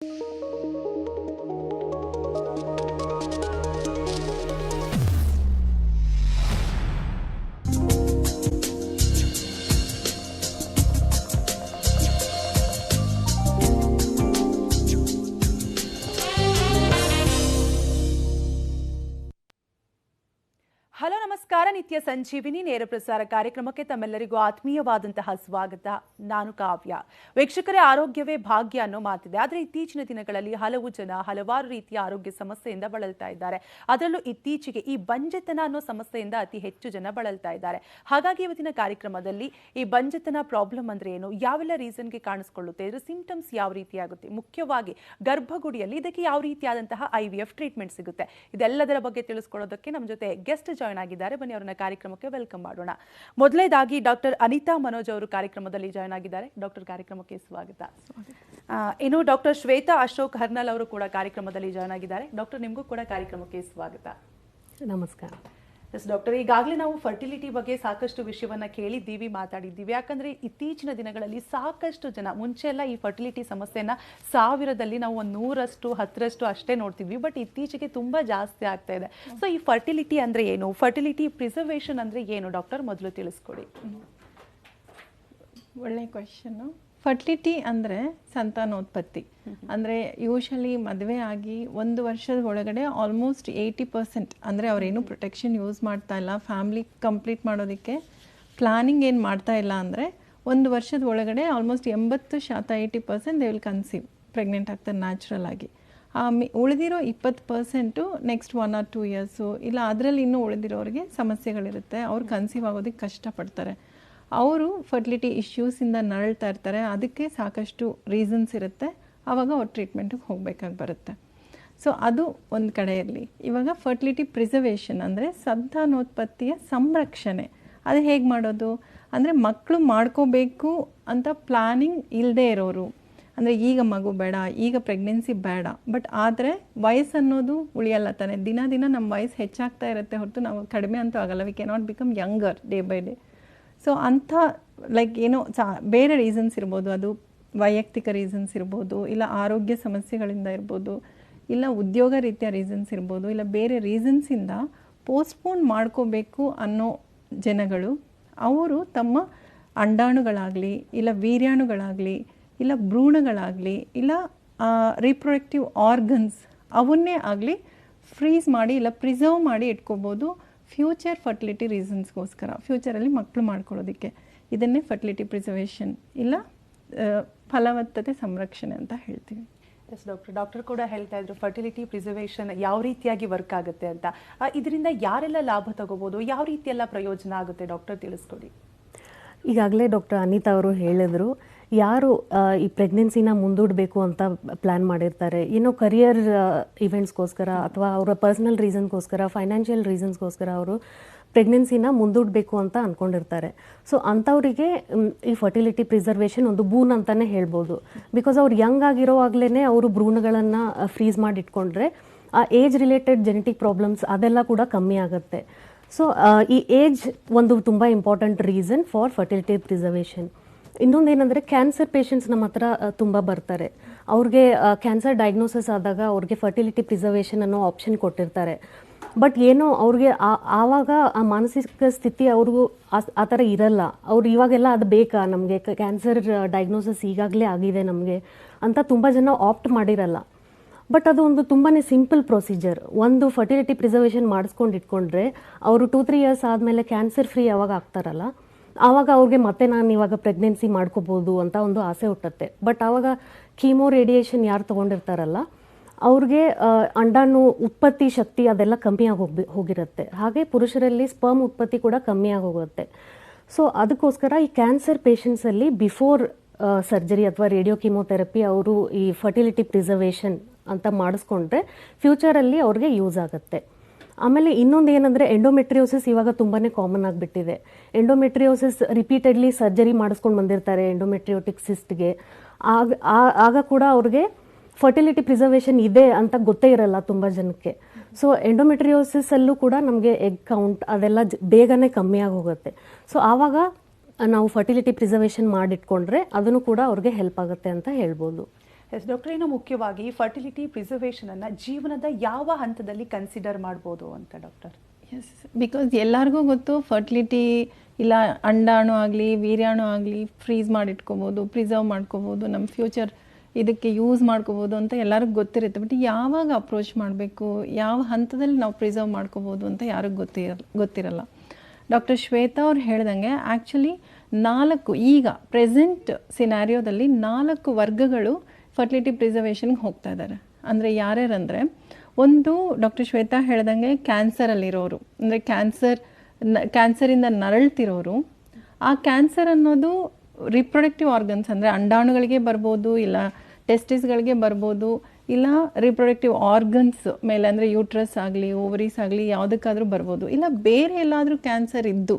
Hello ನಮಸ್ಕಾರ. ನಿತ್ಯ ಸಂಜೀವಿನಿ ನೇರ ಪ್ರಸಾರ ಕಾರ್ಯಕ್ರಮಕ್ಕೆ ತಮ್ಮೆಲ್ಲರಿಗೂ ಆತ್ಮೀಯವಾದಂತಹ ಸ್ವಾಗತ. ನಾನು ಕಾವ್ಯ. ವೀಕ್ಷಕರೇ, ಆರೋಗ್ಯವೇ ಭಾಗ್ಯ ಅನ್ನೋ ಮಾತಿದೆ. ಆದರೆ ಇತ್ತೀಚಿನ ದಿನಗಳಲ್ಲಿ ಹಲವು ಜನ ಹಲವಾರು ರೀತಿಯ ಆರೋಗ್ಯ ಸಮಸ್ಯೆಯಿಂದ ಬಳಲ್ತಾ ಇದ್ದಾರೆ. ಅದರಲ್ಲೂ ಇತ್ತೀಚೆಗೆ ಈ ಬಂಜೆತನ ಅನ್ನೋ ಸಮಸ್ಯೆಯಿಂದ ಅತಿ ಹೆಚ್ಚು ಜನ ಬಳಲ್ತಾ ಇದ್ದಾರೆ. ಹಾಗಾಗಿ ಇವತ್ತಿನ ಕಾರ್ಯಕ್ರಮದಲ್ಲಿ ಈ ಬಂಜೆತನ ಪ್ರಾಬ್ಲಮ್ ಅಂದ್ರೆ ಏನು, ಯಾವೆಲ್ಲ ರೀಸನ್ಗೆ ಕಾಣಿಸ್ಕೊಳ್ಳುತ್ತೆ, ಇದರ ಸಿಂಪ್ಟಮ್ಸ್ ಯಾವ ರೀತಿಯಾಗುತ್ತೆ, ಮುಖ್ಯವಾಗಿ ಗರ್ಭಗುಡಿಯಲ್ಲಿ ಇದಕ್ಕೆ ಯಾವ ರೀತಿಯಾದಂತಹ ಐ ವಿ ಎಫ್ ಟ್ರೀಟ್ಮೆಂಟ್ ಸಿಗುತ್ತೆ. ಇದೆಲ್ಲದರ ಬಗ್ಗೆ ತಿಳಿಸ್ಕೊಳ್ಳೋದಕ್ಕೆ ನಮ್ಮ ಜೊತೆ ಗೆಸ್ಟ್ ಜಾಯ್ನ್ ಆಗಿದ್ದಾರೆ. ಬನ್ನಿ ಅವರನ್ನ ಕಾರ್ಯಕ್ರಮಕ್ಕೆ ವೆಲ್ಕಮ್ ಮಾಡೋಣ. ಮೊದಲೇದಾಗಿ ಡಾಕ್ಟರ್ ಅನಿತಾ ಮನೋಜ್ ಅವರು ಕಾರ್ಯಕ್ರಮದಲ್ಲಿ ಜಾಯ್ನ್ ಆಗಿದ್ದಾರೆ. ಡಾಕ್ಟರ್ ಕಾರ್ಯಕ್ರಮಕ್ಕೆ ಸ್ವಾಗತ. ಇನ್ನು ಡಾಕ್ಟರ್ ಶ್ವೇತಾ ಅಶೋಕ್ ಹರ್ನಲ್ ಅವರು ಕೂಡ ಕಾರ್ಯಕ್ರಮದಲ್ಲಿ ಜಾಯ್ನ್ ಆಗಿದ್ದಾರೆ. ಡಾಕ್ಟರ್, ನಿಮಗೂ ಕೂಡ ಕಾರ್ಯಕ್ರಮಕ್ಕೆ ಸ್ವಾಗತ. ನಮಸ್ಕಾರ. ಎಸ್ ಡಾಕ್ಟರ್ ಈಗಾಗಲೇ ನಾವು ಫರ್ಟಿಲಿಟಿ ಬಗ್ಗೆ ಸಾಕಷ್ಟು ವಿಷಯವನ್ನ ಕೇಳಿದ್ದೀವಿ, ಮಾತಾಡಿದ್ದೀವಿ. ಯಾಕಂದ್ರೆ ಇತ್ತೀಚಿನ ದಿನಗಳಲ್ಲಿ ಸಾಕಷ್ಟು ಜನ, ಮುಂಚೆ ಎಲ್ಲ ಈ ಫರ್ಟಿಲಿಟಿ ಸಮಸ್ಯೆನ ಸಾವಿರದಲ್ಲಿ ನಾವು ಒಂದು ನೂರಷ್ಟು, ಹತ್ತರಷ್ಟು ಅಷ್ಟೇ ನೋಡ್ತೀವಿ ಬಟ್ ಇತ್ತೀಚೆಗೆ ತುಂಬಾ ಜಾಸ್ತಿ ಆಗ್ತಾ ಇದೆ. ಸೊ ಈ ಫರ್ಟಿಲಿಟಿ ಅಂದ್ರೆ ಏನು? ಫರ್ಟಿಲಿಟಿ ಪ್ರಿಸರ್ವೇಷನ್ ಅಂದ್ರೆ ಏನು? ಡಾಕ್ಟರ್ ಮೊದಲು ತಿಳಿಸ್ಕೊಡಿ. ಒಳ್ಳೆ ಕ್ವೆಶನ್ನು ಫರ್ಟಿಲಿಟಿ ಅಂದರೆ ಸಂತಾನೋತ್ಪತ್ತಿ. ಅಂದರೆ ಯೂಶಲಿ ಮದುವೆ ಆಗಿ ಒಂದು ವರ್ಷದ ಒಳಗಡೆ ಆಲ್ಮೋಸ್ಟ್ ಏಯ್ಟಿ ಪರ್ಸೆಂಟ್ ಅಂದರೆ ಅವರೇನು ಪ್ರೊಟೆಕ್ಷನ್ ಯೂಸ್ ಮಾಡ್ತಾ ಇಲ್ಲ ಫ್ಯಾಮ್ಲಿ ಕಂಪ್ಲೀಟ್ ಮಾಡೋದಕ್ಕೆ ಪ್ಲಾನಿಂಗ್ ಏನು ಮಾಡ್ತಾ ಇಲ್ಲ ಅಂದರೆ ಒಂದು ವರ್ಷದ ಒಳಗಡೆ ಆಲ್ಮೋಸ್ಟ್ ಎಂಬತ್ತು ಶಾತ eighty percent they will conceive pregnant ಆಗ್ತಾರೆ ನ್ಯಾಚುರಲ್ ಆಗಿ. ಆ ಮಿ, ಉಳಿದಿರೋ ಇಪ್ಪತ್ತು percent next one or two years ಇಲ್ಲ ಅದರಲ್ಲಿ ಇನ್ನೂ ಉಳಿದಿರೋರಿಗೆ ಸಮಸ್ಯೆಗಳಿರುತ್ತೆ, ಅವ್ರು ಕನ್ಸೀವ್ ಆಗೋದಕ್ಕೆ ಕಷ್ಟಪಡ್ತಾರೆ. ಅವರು ಫರ್ಟಿಲಿಟಿ ಇಶ್ಯೂಸಿಂದ ನರಳ್ತಾ ಇರ್ತಾರೆ. ಅದಕ್ಕೆ ಸಾಕಷ್ಟು ರೀಸನ್ಸ್ ಇರುತ್ತೆ. ಆವಾಗ ಅವ್ರು ಟ್ರೀಟ್ಮೆಂಟಿಗೆ ಹೋಗಬೇಕಾಗಿ ಬರುತ್ತೆ. ಸೊ ಅದು ಒಂದು ಕಡೆಯಲ್ಲಿ. ಇವಾಗ ಫರ್ಟಿಲಿಟಿ ಪ್ರಿಸರ್ವೇಷನ್ ಅಂದರೆ ಸಂತಾನೋತ್ಪತ್ತಿಯ ಸಂರಕ್ಷಣೆ. ಅದು ಹೇಗೆ ಮಾಡೋದು? ಅಂದರೆ ಮಕ್ಕಳು ಮಾಡ್ಕೋಬೇಕು ಅಂತ ಪ್ಲಾನಿಂಗ್ ಇಲ್ಲದೆ ಇರೋರು. ಅಂದರೆ ಈಗ ಮಗು ಬೇಡ, ಈಗ ಪ್ರೆಗ್ನೆನ್ಸಿ ಬೇಡ. ಬಟ್ ಆದರೆ ವಯಸ್ಸು ಅನ್ನೋದು ಉಳಿಯಲ್ಲ ತಾನೆ. ದಿನ ದಿನ ನಮ್ಮ ವಯಸ್ಸು ಹೆಚ್ಚಾಗ್ತಾ ಇರುತ್ತೆ ಹೊರತು ನಾವು ಕಡಿಮೆ ಅಂತೂ ಆಗಲ್ಲ. We cannot become younger day by day so ಅಂಥ ಲೈಕ್ ಏನೋ, ಸಾ, ಬೇರೆ ರೀಸನ್ಸ್ ಇರ್ಬೋದು. ಅದು ವೈಯಕ್ತಿಕ ರೀಸನ್ಸ್ ಇರ್ಬೋದು, ಇಲ್ಲ ಆರೋಗ್ಯ ಸಮಸ್ಯೆಗಳಿಂದ ಇರ್ಬೋದು, ಇಲ್ಲ ಉದ್ಯೋಗ ರೀತಿಯ ರೀಸನ್ಸ್ ಇರ್ಬೋದು, ಇಲ್ಲ ಬೇರೆ ರೀಸನ್ಸಿಂದ ಪೋಸ್ಟ್ಪೋನ್ ಮಾಡ್ಕೋಬೇಕು ಅನ್ನೋ ಜನಗಳು, ಅವರು ತಮ್ಮ ಅಂಡಾಣುಗಳಾಗಲಿ, ಇಲ್ಲ ವೀರ್ಯಾಣುಗಳಾಗಲಿ, ಇಲ್ಲ ಭ್ರೂಣಗಳಾಗಲಿ, ಇಲ್ಲ ರೀಪ್ರೊಡಕ್ಟಿವ್ ಆರ್ಗನ್ಸ್ ಅವನ್ನೇ ಆಗಲಿ ಫ್ರೀಸ್ ಮಾಡಿ, ಇಲ್ಲ ಪ್ರಿಸರ್ವ್ ಮಾಡಿ ಇಟ್ಕೋಬೋದು. ಫ್ಯೂಚರ್ ಫರ್ಟಿಲಿಟಿ ರೀಸನ್ಸ್ಗೋಸ್ಕರ ಫ್ಯೂಚರಲ್ಲಿ ಮಕ್ಕಳು ಮಾಡ್ಕೊಳ್ಳೋದಕ್ಕೆ ಇದನ್ನೇ ಫರ್ಟಿಲಿಟಿ ಪ್ರಿಸರ್ವೇಷನ್ ಇಲ್ಲ ಫಲವತ್ತತೆ ಸಂರಕ್ಷಣೆ ಅಂತ ಹೇಳ್ತೀವಿ. ಎಸ್ ಡಾಕ್ಟರ್ ಡಾಕ್ಟರ್ ಕೂಡ ಹೇಳ್ತಾ ಇದ್ರು ಫರ್ಟಿಲಿಟಿ ಪ್ರಿಸರ್ವೇಷನ್ ಯಾವ ರೀತಿಯಾಗಿ ವರ್ಕ್ ಆಗುತ್ತೆ ಅಂತ. ಇದರಿಂದ ಯಾರೆಲ್ಲ ಲಾಭ ತಗೋಬೋದು ಯಾವ ರೀತಿಯೆಲ್ಲ ಪ್ರಯೋಜನ ಆಗುತ್ತೆ ಡಾಕ್ಟರ್ ತಿಳಿಸ್ಕೊಡಿ. ಈಗಾಗಲೇ ಡಾಕ್ಟರ್ ಅನಿತಾ ಅವರು ಹೇಳಿದ್ರು ಯಾರು ಈ ಪ್ರೆಗ್ನೆನ್ಸಿನ ಮುಂದೂಡಬೇಕು ಅಂತ ಪ್ಲ್ಯಾನ್ ಮಾಡಿರ್ತಾರೆ? ಏನೋ ಕರಿಯರ್ ಇವೆಂಟ್ಸ್ಗೋಸ್ಕರ ಅಥವಾ ಅವರ ಪರ್ಸ್ನಲ್ ರೀಸನ್ಗೋಸ್ಕರ ಫೈನಾನ್ಷಿಯಲ್ ರೀಸನ್ಸ್ಗೋಸ್ಕರ ಅವರು ಪ್ರೆಗ್ನೆನ್ಸಿನ ಮುಂದೂಡಬೇಕು ಅಂತ ಅಂದ್ಕೊಂಡಿರ್ತಾರೆ ಸೊ ಅಂಥವರಿಗೆ ಈ ಫರ್ಟಿಲಿಟಿ ಪ್ರಿಸರ್ವೇಷನ್ ಒಂದು ಬೂನ್ ಅಂತಲೇ ಹೇಳ್ಬೋದು. ಬಿಕಾಸ್ ಅವ್ರು ಯಂಗ್ ಆಗಿರೋವಾಗಲೇ ಅವರು ಭ್ರೂಣಗಳನ್ನು ಫ್ರೀಸ್ ಮಾಡಿ ಇಟ್ಕೊಂಡ್ರೆ ಆ ಏಜ್ ರಿಲೇಟೆಡ್ ಜೆನೆಟಿಕ್ ಪ್ರಾಬ್ಲಮ್ಸ್ ಅದೆಲ್ಲ ಕೂಡ ಕಮ್ಮಿ ಆಗುತ್ತೆ. ಸೊ ಈ ಏಜ್ ಒಂದು ತುಂಬ important reason for fertility preservation ಇನ್ನೊಂದು ಏನಂದರೆ ಕ್ಯಾನ್ಸರ್ ಪೇಷಂಟ್ಸ್ ನಮ್ಮ ಹತ್ರ ತುಂಬ ಬರ್ತಾರೆ. ಅವ್ರಿಗೆ ಕ್ಯಾನ್ಸರ್ ಡಯಾಗ್ನೋಸಿಸ್ ಆದಾಗ ಅವ್ರಿಗೆ ಫರ್ಟಿಲಿಟಿ ಪ್ರಿಸರ್ವೇಷನ್ ಅನ್ನೋ ಆಪ್ಷನ್ ಕೊಟ್ಟಿರ್ತಾರೆ. ಬಟ್ ಏನೋ ಅವ್ರಿಗೆ ಆವಾಗ ಆ ಮಾನಸಿಕ ಸ್ಥಿತಿ ಅವ್ರಿಗೂ ಆ ಥರ ಇರಲ್ಲ. ಅವ್ರು ಇವಾಗೆಲ್ಲ ಅದು ಬೇಕಾ? ನಮಗೆ ಕ್ಯಾನ್ಸರ್ ಡಯಾಗ್ನೋಸಿಸ್ ಈಗಾಗಲೇ ಆಗಿದೆ ನಮಗೆ ಅಂತ ತುಂಬ ಜನ ಆಪ್ಟ್ ಮಾಡಿರಲ್ಲ. ಬಟ್ ಅದು ಒಂದು ತುಂಬಾ ಸಿಂಪಲ್ ಪ್ರೊಸೀಜರ್ ಒಂದು ಫರ್ಟಿಲಿಟಿ ಪ್ರಿಸರ್ವೇಷನ್ ಮಾಡಿಸ್ಕೊಂಡು ಇಟ್ಕೊಂಡ್ರೆ ಅವರು ಟೂ ತ್ರೀ ಇಯರ್ಸ್ ಆದಮೇಲೆ ಕ್ಯಾನ್ಸರ್ ಫ್ರೀ ಯಾವಾಗ ಆಗ್ತಾರಲ್ಲ ಆವಾಗ ಅವ್ರಿಗೆ ಮತ್ತೆ ನಾನು ಇವಾಗ ಪ್ರೆಗ್ನೆನ್ಸಿ ಮಾಡ್ಕೋಬೋದು ಅಂತ ಒಂದು ಆಸೆ ಹುಟ್ಟುತ್ತೆ. ಬಟ್ ಆವಾಗ ಕೀಮೋ ರೇಡಿಯೇಷನ್ ಯಾರು ತೊಗೊಂಡಿರ್ತಾರಲ್ಲ, ಅವ್ರಿಗೆ ಅಂಡಾಣು ಉತ್ಪತ್ತಿ ಶಕ್ತಿ ಅದೆಲ್ಲ ಕಮ್ಮಿಯಾಗಿ ಹೋಗಿ ಹೋಗಿರುತ್ತೆ. ಹಾಗೆ ಪುರುಷರಲ್ಲಿ ಸ್ಪರ್ಮ್ ಉತ್ಪತ್ತಿ ಕೂಡ ಕಮ್ಮಿ ಆಗಿ ಹೋಗುತ್ತೆ ಸೊ ಅದಕ್ಕೋಸ್ಕರ ಈ ಕ್ಯಾನ್ಸರ್ ಪೇಷಂಟ್ಸಲ್ಲಿ ಬಿಫೋರ್ ಸರ್ಜರಿ ಅಥವಾ ರೇಡಿಯೋ ಕೀಮೋಥೆರಪಿ ಅವರು ಈ ಫರ್ಟಿಲಿಟಿ ಪ್ರಿಸರ್ವೇಷನ್ ಅಂತ ಮಾಡಿಸ್ಕೊಂಡ್ರೆ ಫ್ಯೂಚರಲ್ಲಿ ಅವ್ರಿಗೆ ಯೂಸ್ ಆಗುತ್ತೆ. ಆಮೇಲೆ ಇನ್ನೊಂದು ಏನಂದರೆ ಎಂಡೋಮೆಟ್ರಿಯೋಸಿಸ್ ಇವಾಗ ತುಂಬಾ ಕಾಮನ್ ಆಗಿಬಿಟ್ಟಿದೆ. ಎಂಡೋಮೆಟ್ರಿಯೋಸಿಸ್ ರಿಪೀಟೆಡ್ಲಿ ಸರ್ಜರಿ ಮಾಡಿಸ್ಕೊಂಡು ಬಂದಿರ್ತಾರೆ ಎಂಡೋಮೆಟ್ರಿಯೋಟಿಕ್ ಸಿಸ್ಟ್ಗೆ ಆಗ ಆಗ ಕೂಡ ಅವ್ರಿಗೆ ಫರ್ಟಿಲಿಟಿ ಪ್ರಿಸರ್ವೇಷನ್ ಇದೆ ಅಂತ ಗೊತ್ತೇ ಇರಲ್ಲ ತುಂಬ ಜನಕ್ಕೆ. ಸೊ ಎಂಡೋಮೆಟ್ರಿಯೋಸಿಸ್ ಅಲ್ಲೂ ಕೂಡ ನಮಗೆ ಎಗ್ ಕೌಂಟ್ ಅದೆಲ್ಲ ಬೇಗನೆ ಕಮ್ಮಿ ಹೋಗುತ್ತೆ ಸೊ ಆವಾಗ ನಾವು ಫರ್ಟಿಲಿಟಿ ಪ್ರಿಸರ್ವೇಷನ್ ಮಾಡಿಟ್ಕೊಂಡ್ರೆ ಅದನ್ನು ಕೂಡ ಅವ್ರಿಗೆ ಹೆಲ್ಪ್ ಆಗುತ್ತೆ ಅಂತ ಹೇಳ್ಬೋದು. ಎಸ್ ಡಾಕ್ಟರ್ ಇನ್ನು ಮುಖ್ಯವಾಗಿ ಫರ್ಟಿಲಿಟಿ ಪ್ರಿಸರ್ವೇಷನ್ ಅನ್ನ ಜೀವನದ ಯಾವ ಹಂತದಲ್ಲಿ ಕನ್ಸಿಡರ್ ಮಾಡ್ಬೋದು ಅಂತ ಡಾಕ್ಟರ್ ಎಸ್ ಬಿಕಾಸ್ ಎಲ್ಲರಿಗೂ ಗೊತ್ತು ಫರ್ಟಿಲಿಟಿ ಇಲ್ಲ ಅಂಡಾಣು ಆಗಲಿ ವೀರ್ಯಾಣು ಆಗಲಿ ಫ್ರೀಸ್ ಮಾಡಿಟ್ಕೋಬೋದು ಪ್ರಿಸರ್ವ್ ಮಾಡ್ಕೋಬೋದು ನಮ್ಮ ಫ್ಯೂಚರ್ ಇದಕ್ಕೆ ಯೂಸ್ ಮಾಡ್ಕೋಬೋದು ಅಂತ ಎಲ್ಲರಿಗೂ ಗೊತ್ತಿರುತ್ತೆ. ಬಟ್ ಯಾವಾಗ ಅಪ್ರೋಚ್ ಮಾಡಬೇಕು, ಯಾವ ಹಂತದಲ್ಲಿ ನಾವು ಪ್ರಿಸರ್ವ್ ಮಾಡ್ಕೋಬೋದು ಅಂತ ಯಾರಿಗೂ ಗೊತ್ತಿರಲ್ಲ ಗೊತ್ತಿರಲ್ಲ. ಡಾಕ್ಟರ್ ಶ್ವೇತಾ ಅವ್ರು ಹೇಳ್ದಂಗೆ ಆ್ಯಕ್ಚುಲಿ ನಾಲ್ಕು, ಈಗ ಪ್ರೆಸೆಂಟ್ ಸಿನಾರಿಯೋದಲ್ಲಿ ನಾಲ್ಕು ವರ್ಗಗಳು ಫರ್ಟಿಲಿಟಿ ಪ್ರಿಸರ್ವೇಷನ್ಗೆ ಹೋಗ್ತಾ ಇದ್ದಾರೆ ಅಂದರೆ ಯಾರ್ಯಾರಂದರೆ, ಒಂದು ಡಾಕ್ಟರ್ ಶ್ವೇತಾ ಹೇಳ್ದಂಗೆ ಕ್ಯಾನ್ಸರಲ್ಲಿರೋರು ಅಂದರೆ ಕ್ಯಾನ್ಸರ್ನ ಕ್ಯಾನ್ಸರಿಂದ ನರಳ್ತಿರೋರು. ಆ ಕ್ಯಾನ್ಸರ್ ಅನ್ನೋದು ರಿಪ್ರೊಡಕ್ಟಿವ್ ಆರ್ಗನ್ಸ್ ಅಂದರೆ ಅಂಡಾಣುಗಳಿಗೆ ಬರ್ಬೋದು, ಇಲ್ಲ ಟೆಸ್ಟಿಸ್ಗಳಿಗೆ ಬರ್ಬೋದು, ಇಲ್ಲ ರಿಪ್ರೊಡಕ್ಟಿವ್ ಆರ್ಗನ್ಸ್ ಮೇಲೆ ಅಂದರೆ ಯೂಟ್ರಸ್ ಆಗಲಿ ಓವರೀಸ್ ಆಗಲಿ ಯಾವುದಕ್ಕಾದರೂ ಬರ್ಬೋದು. ಇಲ್ಲ ಬೇರೆ ಎಲ್ಲಾದರೂ ಕ್ಯಾನ್ಸರ್ ಇದ್ದು,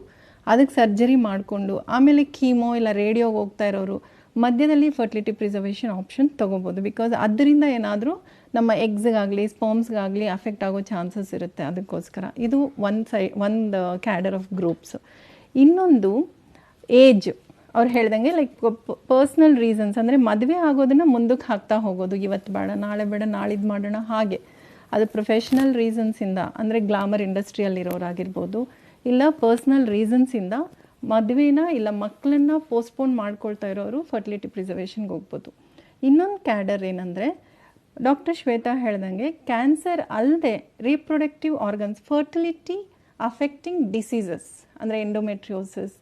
ಅದಕ್ಕೆ ಸರ್ಜರಿ ಮಾಡಿಕೊಂಡು, ಆಮೇಲೆ ಕೀಮೋ ಇಲ್ಲ ರೇಡಿಯೋಗೆ ಹೋಗ್ತಾ ಇರೋರು ಮಧ್ಯದಲ್ಲಿ ಫರ್ಟಿಲಿಟಿ ಪ್ರಿಸರ್ವೇಷನ್ ಆಪ್ಷನ್ ತೊಗೋಬೋದು. ಬಿಕಾಸ್ ಅದರಿಂದ ಏನಾದರೂ ನಮ್ಮ ಎಗ್ಸ್ಗಾಗಲಿ ಸ್ಪರ್ಮ್ಸ್ಗಾಗಲಿ ಅಫೆಕ್ಟ್ ಆಗೋ ಚಾನ್ಸಸ್ ಇರುತ್ತೆ ಅದಕ್ಕೋಸ್ಕರ. ಇದು ಒನ್ ಸೈ ಒಂದು ಕ್ಯಾಡರ್ ಆಫ್ ಗ್ರೂಪ್ಸ್ ಇನ್ನೊಂದು ಏಜ್ ಅವ್ರು ಹೇಳ್ದಂಗೆ ಲೈಕ್ ಪರ್ಸ್ನಲ್ ರೀಸನ್ಸ್ ಅಂದರೆ ಮದುವೆ ಆಗೋದನ್ನು ಮುಂದಕ್ಕೆ ಹಾಕ್ತಾ ಹೋಗೋದು. ಇವತ್ತು ಬೇಡ, ನಾಳೆ ಬೇಡ ನಾಳಿದ್ದು ಮಾಡೋಣ ಹಾಗೆ. ಅದು ಪ್ರೊಫೆಷ್ನಲ್ ರೀಸನ್ಸಿಂದ ಅಂದರೆ ಗ್ಲಾಮರ್ ಇಂಡಸ್ಟ್ರಿಯಲ್ಲಿರೋರಾಗಿರ್ಬೋದು ಇಲ್ಲ ಪರ್ಸ್ನಲ್ ರೀಸನ್ಸಿಂದ ಮದುವೆನ ಇಲ್ಲ ಮಕ್ಕಳನ್ನ ಪೋಸ್ಟ್ಪೋನ್ ಮಾಡ್ಕೊಳ್ತಾ ಇರೋರು ಫರ್ಟಿಲಿಟಿ ಪ್ರಿಸರ್ವೇಷನ್ಗೆ ಹೋಗ್ಬೋದು. ಇನ್ನೊಂದು ಕ್ಯಾಡರ್ ಏನಂದರೆ ಡಾಕ್ಟರ್ ಶ್ವೇತಾ ಹೇಳ್ದಂಗೆ ಕ್ಯಾನ್ಸರ್ ಅಲ್ಲದೆ reproductive organs fertility affecting diseases ಅಂದರೆ endometriosis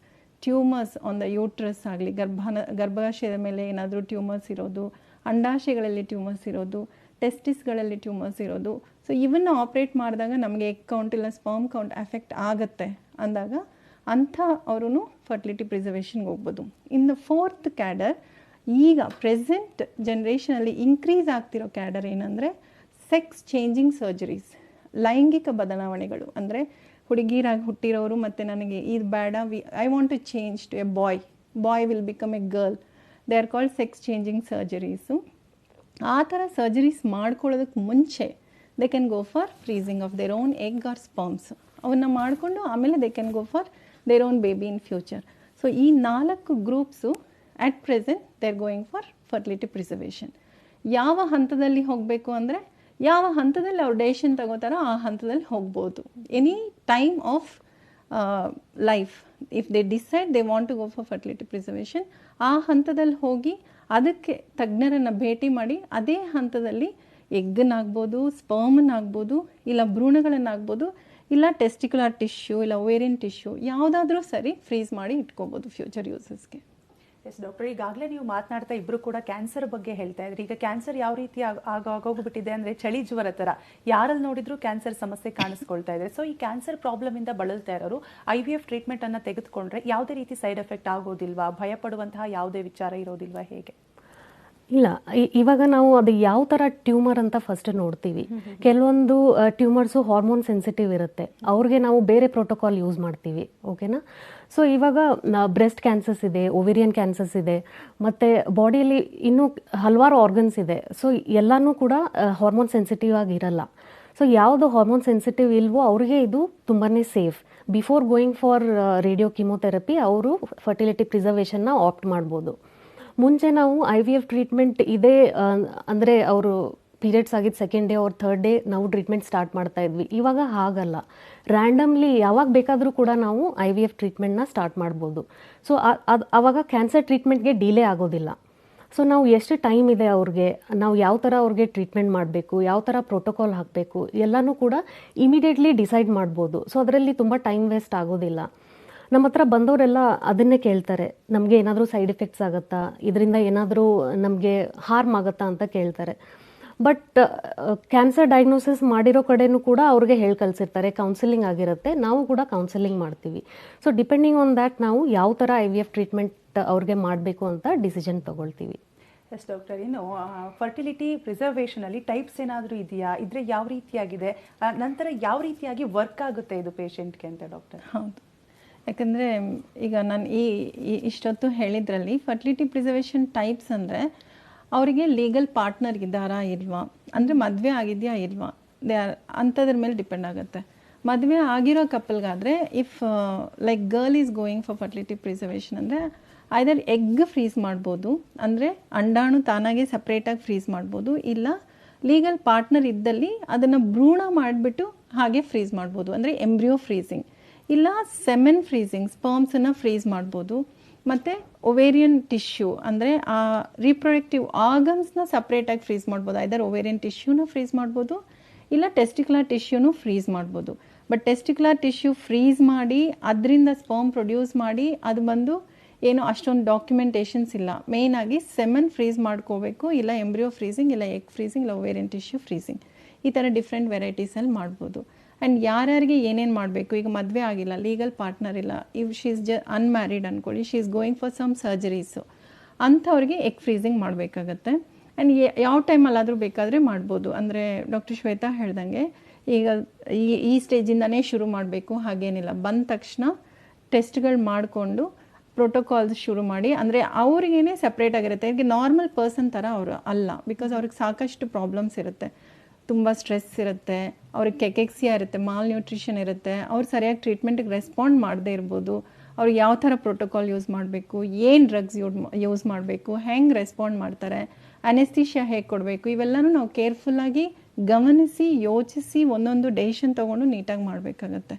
tumours on the uterus ಆಗಲಿ, ಗರ್ಭನ, ಗರ್ಭಾಶಯದ ಮೇಲೆ ಏನಾದರೂ ಟ್ಯೂಮರ್ಸ್ ಇರೋದು, ಅಂಡಾಶಯಗಳಲ್ಲಿ ಟ್ಯೂಮರ್ಸ್ ಇರೋದು ಟೆಸ್ಟಿಸ್ಗಳಲ್ಲಿ ಟ್ಯೂಮರ್ಸ್ ಇರೋದು. ಸೊ ಇವನ್ನ ಆಪ್ರೇಟ್ ಮಾಡಿದಾಗ ನಮಗೆ ಎಗ್ ಕೌಂಟ್ ಇಲ್ಲ ಸ್ಪರ್ಮ್ ಕೌಂಟ್ ಎಫೆಕ್ಟ್ ಆಗುತ್ತೆ ಅಂದಾಗ ಅಂಥ ಅವರು ಫರ್ಟಿಲಿಟಿ ಪ್ರಿಸರ್ವೇಷನ್ಗೆ ಹೋಗ್ಬೋದು. ಇನ್ನು ಫೋರ್ತ್ ಕ್ಯಾಡರ್ ಈಗ ಪ್ರೆಸೆಂಟ್ ಜನ್ರೇಷನಲ್ಲಿ ಇನ್ಕ್ರೀಸ್ ಆಗ್ತಿರೋ ಕ್ಯಾಡರ್ ಏನಂದರೆ ಸೆಕ್ಸ್ ಚೇಂಜಿಂಗ್ ಸರ್ಜರೀಸ್ ಲೈಂಗಿಕ ಬದಲಾವಣೆಗಳು. ಅಂದರೆ ಹುಡುಗಿರಾಗಿ ಹುಟ್ಟಿರೋರು ಮತ್ತು ನನಗೆ ಇದು ಬೇಡ, we I want to change to a boy boy will become a girl they are called sex changing surgeries ಆ ಥರ ಸರ್ಜರೀಸ್ ಮಾಡ್ಕೊಳ್ಳೋದಕ್ಕೆ ಮುಂಚೆ they can go for freezing of their own egg or sperms ಅವನ್ನ ಮಾಡಿಕೊಂಡು ಆಮೇಲೆ they can go for their own baby in future so ಈ ನಾಲ್ಕು groups at present they are going for fertility preservation ಯಾವ ಹಂತದಲ್ಲಿ ಹೋಗಬೇಕು ಅಂದರೆ ಯಾವ ಹಂತದಲ್ಲಿ ಅವ್ರು ಡೆಸಿಷನ್ ತಗೋತಾರೋ ಆ ಹಂತದಲ್ಲಿ ಹೋಗ್ಬೋದು. Any time of life if they decide they want to go for fertility preservation ಆ ಹಂತದಲ್ಲಿ ಹೋಗಿ ಅದಕ್ಕೆ ತಜ್ಞರನ್ನು ಭೇಟಿ ಮಾಡಿ ಅದೇ ಹಂತದಲ್ಲಿ ಎಗ್ಗನ್ನಾಗ್ಬೋದು ಸ್ಪರ್ಮನ್ನಾಗ್ಬೋದು ಇಲ್ಲ ಭ್ರೂಣಗಳನ್ನಾಗ್ಬೋದು ಇಲ್ಲ ಟೆಸ್ಟಿಕ್ಯುಲರ್ ಟಿಶ್ಯೂ ಇಲ್ಲ ಓವೇರಿಯನ್ ಟಿಶ್ಯೂ ಯಾವುದಾದ್ರೂ ಸರಿ ಫ್ರೀಸ್ ಮಾಡಿ ಇಟ್ಕೋಬೋದು ಫ್ಯೂಚರ್ ಯೂಸಸ್ಗೆ ಎಸ್ ಡಾಕ್ಟರ್ ಈಗಾಗಲೇ ನೀವು ಮಾತನಾಡ್ತಾ ಇಬ್ಬರು ಕೂಡ ಕ್ಯಾನ್ಸರ್ ಬಗ್ಗೆ ಹೇಳ್ತಾ ಇದ್ರಿ. ಈಗ ಕ್ಯಾನ್ಸರ್ ಯಾವ ರೀತಿ ಆಗ, ಆಗ- ಆಗೋಗ್ಬಿಟ್ಟಿದೆ ಅಂದರೆ ಚಳಿ ಜ್ವರ ಥರ. ಯಾರಲ್ಲಿ ನೋಡಿದ್ರು ಕ್ಯಾನ್ಸರ್ ಸಮಸ್ಯೆ ಕಾಣಿಸ್ಕೊಳ್ತಾ ಇದೆ. ಸೊ ಈ ಕ್ಯಾನ್ಸರ್ ಪ್ರಾಬ್ಲಮ್ ಇಂದ ಬಳಲ್ತಾ ಇರೋರು ಐ ವಿ ಎಫ್ ಟ್ರೀಟ್ಮೆಂಟನ್ನು ತೆಗೆದುಕೊಂಡ್ರೆ ಯಾವುದೇ ರೀತಿ ಸೈಡ್ ಎಫೆಕ್ಟ್ ಆಗೋದಿಲ್ವಾ? ಭಯಪಡುವಂತಹ ಯಾವುದೇ ವಿಚಾರ ಇರೋದಿಲ್ವಾ? ಹೇಗೆ? ಇಲ್ಲ ಇವಾಗ ನಾವು ಅದು ಯಾವ ಥರ ಟ್ಯೂಮರ್ ಅಂತ ಫಸ್ಟ್ ನೋಡ್ತೀವಿ. ಕೆಲವೊಂದು ಟ್ಯೂಮರ್ಸು ಹಾರ್ಮೋನ್ ಸೆನ್ಸಿಟಿವ್ ಇರುತ್ತೆ. ಅವ್ರಿಗೆ ನಾವು ಬೇರೆ ಪ್ರೋಟೋಕಾಲ್ ಯೂಸ್ ಮಾಡ್ತೀವಿ ಓಕೆನಾ ಸೊ ಇವಾಗ ಬ್ರೆಸ್ಟ್ ಕ್ಯಾನ್ಸರ್ಸ್ ಇದೆ ಒವೇರಿಯನ್ ಕ್ಯಾನ್ಸರ್ಸ್ ಇದೆ ಮತ್ತು ಬಾಡಿಯಲ್ಲಿ ಇನ್ನೂ ಹಲವಾರು ಆರ್ಗನ್ಸ್ ಇದೆ. ಸೊ ಎಲ್ಲನೂ ಕೂಡ ಹಾರ್ಮೋನ್ ಸೆನ್ಸಿಟಿವ್ ಆಗಿರಲ್ಲ ಸೊ ಯಾವುದು ಹಾರ್ಮೋನ್ ಸೆನ್ಸಿಟಿವ್ ಇಲ್ವೋ ಅವರಿಗೆ ಇದು ತುಂಬಾ safe before going for radio chemotherapy ಅವರು ಫರ್ಟಿಲಿಟಿ ಪ್ರಿಸರ್ವೇಷನ್ನ ಆಪ್ಟ್ ಮಾಡ್ಬೋದು. ಮುಂಚೆ ನಾವು ಐ ವಿ ಎಫ್ ಟ್ರೀಟ್ಮೆಂಟ್ ಇದೇ ಅಂದರೆ ಅವರು ಪೀರಿಯಡ್ಸ್ ಆಗಿದ್ದು ಸೆಕೆಂಡ್ ಡೇ ಅವ್ರ ಥರ್ಡ್ ಡೇ ನಾವು ಟ್ರೀಟ್ಮೆಂಟ್ ಸ್ಟಾರ್ಟ್ ಮಾಡ್ತಾ ಇದ್ವಿ. ಇವಾಗ ಹಾಗಲ್ಲ. ರ್ಯಾಂಡಮ್ಲಿ ಯಾವಾಗ ಬೇಕಾದರೂ ಕೂಡ ನಾವು ಐ ವಿ ಎಫ್ ಟ್ರೀಟ್ಮೆಂಟ್ನ ಸ್ಟಾರ್ಟ್ ಮಾಡ್ಬೋದು. ಸೊ ಅದು ಆವಾಗ ಕ್ಯಾನ್ಸರ್ ಟ್ರೀಟ್ಮೆಂಟ್ಗೆ ಡಿಲೇ ಆಗೋದಿಲ್ಲ. ಸೊ ನಾವು ಎಷ್ಟು ಟೈಮ್ ಇದೆ ಅವ್ರಿಗೆ, ನಾವು ಯಾವ ಥರ ಅವ್ರಿಗೆ ಟ್ರೀಟ್ಮೆಂಟ್ ಮಾಡಬೇಕು, ಯಾವ ಥರ ಪ್ರೋಟೋಕಾಲ್ ಹಾಕಬೇಕು, ಎಲ್ಲನೂ ಕೂಡ ಇಮಿಡಿಯೇಟ್ಲಿ ಡಿಸೈಡ್ ಮಾಡ್ಬೋದು. ಸೊ ಅದರಲ್ಲಿ ತುಂಬ ಟೈಮ್ ವೇಸ್ಟ್ ಆಗೋದಿಲ್ಲ. ನಮ್ಮ ಹತ್ರ ಬಂದವರೆಲ್ಲ ಅದನ್ನೇ ಕೇಳ್ತಾರೆ. ನಮಗೆ ಏನಾದರೂ ಸೈಡ್ ಎಫೆಕ್ಟ್ಸ್ ಆಗುತ್ತಾ? ಇದರಿಂದ ಏನಾದರೂ ನಮಗೆ ಹಾರ್ಮ್ ಆಗುತ್ತಾ ಅಂತ ಕೇಳ್ತಾರೆ. ಬಟ್ ಕ್ಯಾನ್ಸರ್ ಡಯಾಗ್ನೋಸಿಸ್ ಮಾಡಿರೋ ಕಡೆನೂ ಕೂಡ ಅವ್ರಿಗೆ ಹೇಳಿ ಕಳಿಸಿರ್ತಾರೆ ಕೌನ್ಸಿಲಿಂಗ್ ಆಗಿರುತ್ತೆ. ನಾವು ಕೂಡ ಕೌನ್ಸಿಲಿಂಗ್ ಮಾಡ್ತೀವಿ. ಸೊ ಡಿಪೆಂಡಿಂಗ್ ಆನ್ ದ್ಯಾಟ್ ನಾವು ಯಾವ ಥರ ಐ ವಿ ಎಫ್ ಟ್ರೀಟ್ಮೆಂಟ್ ಅವ್ರಿಗೆ ಮಾಡಬೇಕು ಅಂತ ಡಿಸಿಷನ್ ತೊಗೊಳ್ತೀವಿ. ಎಸ್ ಡಾಕ್ಟರ್ ಇನ್ನು ಫರ್ಟಿಲಿಟಿ ಪ್ರಿಸರ್ವೇಷನಲ್ಲಿ ಟೈಪ್ಸ್ ಏನಾದರೂ ಇದೆಯಾ? ಇದ್ರೆ ಯಾವ ರೀತಿಯಾಗಿದೆ? ನಂತರ ಯಾವ ರೀತಿಯಾಗಿ ವರ್ಕ್ ಆಗುತ್ತೆ ಇದು ಪೇಷಂಟ್ಗೆ ಅಂತ ಡಾಕ್ಟರ್ ಹೌದು. ಯಾಕಂದರೆ, ಈಗ ನಾನು ಈ ಇಷ್ಟೊತ್ತು ಹೇಳಿದ್ರಲ್ಲಿ ಫರ್ಟಿಲಿಟಿ ಪ್ರಿಸರ್ವೇಷನ್ ಟೈಪ್ಸ್ ಅಂದರೆ ಅವರಿಗೆ ಲೀಗಲ್ ಪಾರ್ಟ್ನರ್ ಇದ್ದಾರಾ ಇಲ್ವಾ? ಅಂದರೆ ಮದುವೆ ಆಗಿದೆಯಾ ಇಲ್ವಾ? ದೇ ಆರ್ ಅಂಥದ್ರ ಮೇಲೆ ಡಿಪೆಂಡ್ ಆಗುತ್ತೆ. ಮದುವೆ ಆಗಿರೋ ಕಪಲ್ಗಾದರೆ if like girl is going for fertility preservation ಅಂದರೆ ಐದರ್ ಎಗ್ ಫ್ರೀಸ್ ಮಾಡ್ಬೋದು, ಅಂದರೆ ಅಂಡಾಣು ತಾನಾಗೆ ಸಪ್ರೇಟಾಗಿ ಫ್ರೀಸ್ ಮಾಡ್ಬೋದು, ಇಲ್ಲ ಲೀಗಲ್ ಪಾರ್ಟ್ನರ್ ಇದ್ದಲ್ಲಿ ಅದನ್ನು ಭ್ರೂಣ ಮಾಡಿಬಿಟ್ಟು ಹಾಗೆ ಫ್ರೀಸ್ ಮಾಡ್ಬೋದು, ಅಂದರೆ ಎಂಬ್ರಿಯೋ ಫ್ರೀಸಿಂಗ್ ಇಲ್ಲ ಸೆಮೆನ್ ಫ್ರೀಸಿಂಗ್ ಸ್ಪರ್ಮ್ಸನ್ನು ಫ್ರೀಸ್ ಮಾಡ್ಬೋದು. ಮತ್ತು ಒವೇರಿಯನ್ ಟಿಶ್ಯೂ ಅಂದರೆ ಆ ರೀಪ್ರೊಡಕ್ಟಿವ್ ಆರ್ಗನ್ಸ್ನ ಸಪ್ರೇಟಾಗಿ ಫ್ರೀಸ್ ಮಾಡ್ಬೋದು. ಐದರ್ ಒವೇರಿಯನ್ ಟಿಶ್ಯೂನ ಫ್ರೀಸ್ ಮಾಡ್ಬೋದು, ಇಲ್ಲ ಟೆಸ್ಟಿಕ್ಯುಲರ್ ಟಿಶ್ಯೂನು ಫ್ರೀಸ್ ಮಾಡ್ಬೋದು. ಬಟ್ ಟೆಸ್ಟಿಕ್ಯುಲರ್ ಟಿಶ್ಯೂ ಫ್ರೀಸ್ ಮಾಡಿ, ಅದರಿಂದ ಸ್ಪರ್ಮ್ ಪ್ರೊಡ್ಯೂಸ್ ಮಾಡಿ, ಅದು ಬಂದು ಏನು ಅಷ್ಟೊಂದು ಡಾಕ್ಯುಮೆಂಟೇಷನ್ಸ್ ಇಲ್ಲ. ಮೇಯ್ನಾಗಿ ಸೆಮನ್ ಫ್ರೀಸ್ ಮಾಡ್ಕೋಬೇಕು, ಇಲ್ಲ ಎಂಬ್ರಿಯೋ ಫ್ರೀಸಿಂಗ್ ಇಲ್ಲ ಎಗ್ ಫ್ರೀಸಿಂಗ್ ಇಲ್ಲ ಒವೇರಿಯನ್ ಟಿಶ್ಯೂ ಫ್ರೀಸಿಂಗ್ ಈ ಥರ ಡಿಫ್ರೆಂಟ್ ವೆರೈಟೀಸಲ್ಲಿ ಮಾಡ್ಬೋದು. ಆ್ಯಂಡ್ ಯಾರ್ಯಾರಿಗೆ ಏನೇನು ಮಾಡಬೇಕು? ಈಗ ಮದುವೆ ಆಗಿಲ್ಲ ಲೀಗಲ್ ಪಾರ್ಟ್ನರ್ ಇಲ್ಲ. ಇವ್ ಶಿ ಇಸ್ ಜ ಅನ್ಮ್ಯಾರಿಡ್ ಅಂದ್ಕೊಳ್ಳಿ she is going for some surgeries ಅಂಥವ್ರಿಗೆ ಎಗ್ ಫ್ರೀಸಿಂಗ್ ಮಾಡಬೇಕಾಗತ್ತೆ. ಆ್ಯಂಡ್ ಯಾವ ಟೈಮಲ್ಲಾದರೂ ಬೇಕಾದರೆ ಮಾಡ್ಬೋದು. ಅಂದರೆ ಡಾಕ್ಟರ್ ಶ್ವೇತಾ ಹೇಳ್ದಂಗೆ, ಈಗ ಈ ಈ ಸ್ಟೇಜಿಂದನೇ ಶುರು ಮಾಡಬೇಕು, ಹಾಗೇನಿಲ್ಲ. ಬಂದ ತಕ್ಷಣ ಟೆಸ್ಟ್ಗಳು ಮಾಡಿಕೊಂಡು ಪ್ರೋಟೋಕಾಲ್ಸ್ ಶುರು ಮಾಡಿ, ಅಂದರೆ ಅವ್ರಿಗೇನೆ ಸಪ್ರೇಟ್ ಆಗಿರುತ್ತೆ. ಈಗ ನಾರ್ಮಲ್ ಪರ್ಸನ್ ಥರ ಅವರು ಅಲ್ಲ ಬಿಕಾಸ್ ಅವ್ರಿಗೆ ಸಾಕಷ್ಟು ಪ್ರಾಬ್ಲಮ್ಸ್ ಇರುತ್ತೆ. ತುಂಬ ಸ್ಟ್ರೆಸ್ ಇರುತ್ತೆ, ಅವ್ರಿಗೆ ಕೆಕೆಕ್ಸಿಯಾ ಇರುತ್ತೆ ಮಾಲ್ ನ್ಯೂಟ್ರಿಷನ್ ಇರುತ್ತೆ, ಅವ್ರು ಸರಿಯಾಗಿ ಟ್ರೀಟ್ಮೆಂಟಿಗೆ ರೆಸ್ಪಾಂಡ್ ಮಾಡದೇ ಇರ್ಬೋದು ಅವ್ರಿಗೆ ಯಾವ ಥರ ಪ್ರೋಟೋಕಾಲ್ ಯೂಸ್ ಮಾಡಬೇಕು, ಏನು ಡ್ರಗ್ಸ್ ಯೂಸ್ ಯೂಸ್ ಮಾಡಬೇಕು, ಹೆಂಗೆ ರೆಸ್ಪಾಂಡ್ ಮಾಡ್ತಾರೆ ಅನೆಸ್ತೀಷಿಯಾ ಹೇಗೆ ಕೊಡಬೇಕು, ಇವೆಲ್ಲನೂ ನಾವು ಕೇರ್ಫುಲ್ಲಾಗಿ ಗಮನಿಸಿ, ಯೋಚಿಸಿ, ಒಂದೊಂದು ಡೆಸಿಷನ್ ತೊಗೊಂಡು ನೀಟಾಗಿ ಮಾಡಬೇಕಾಗತ್ತೆ.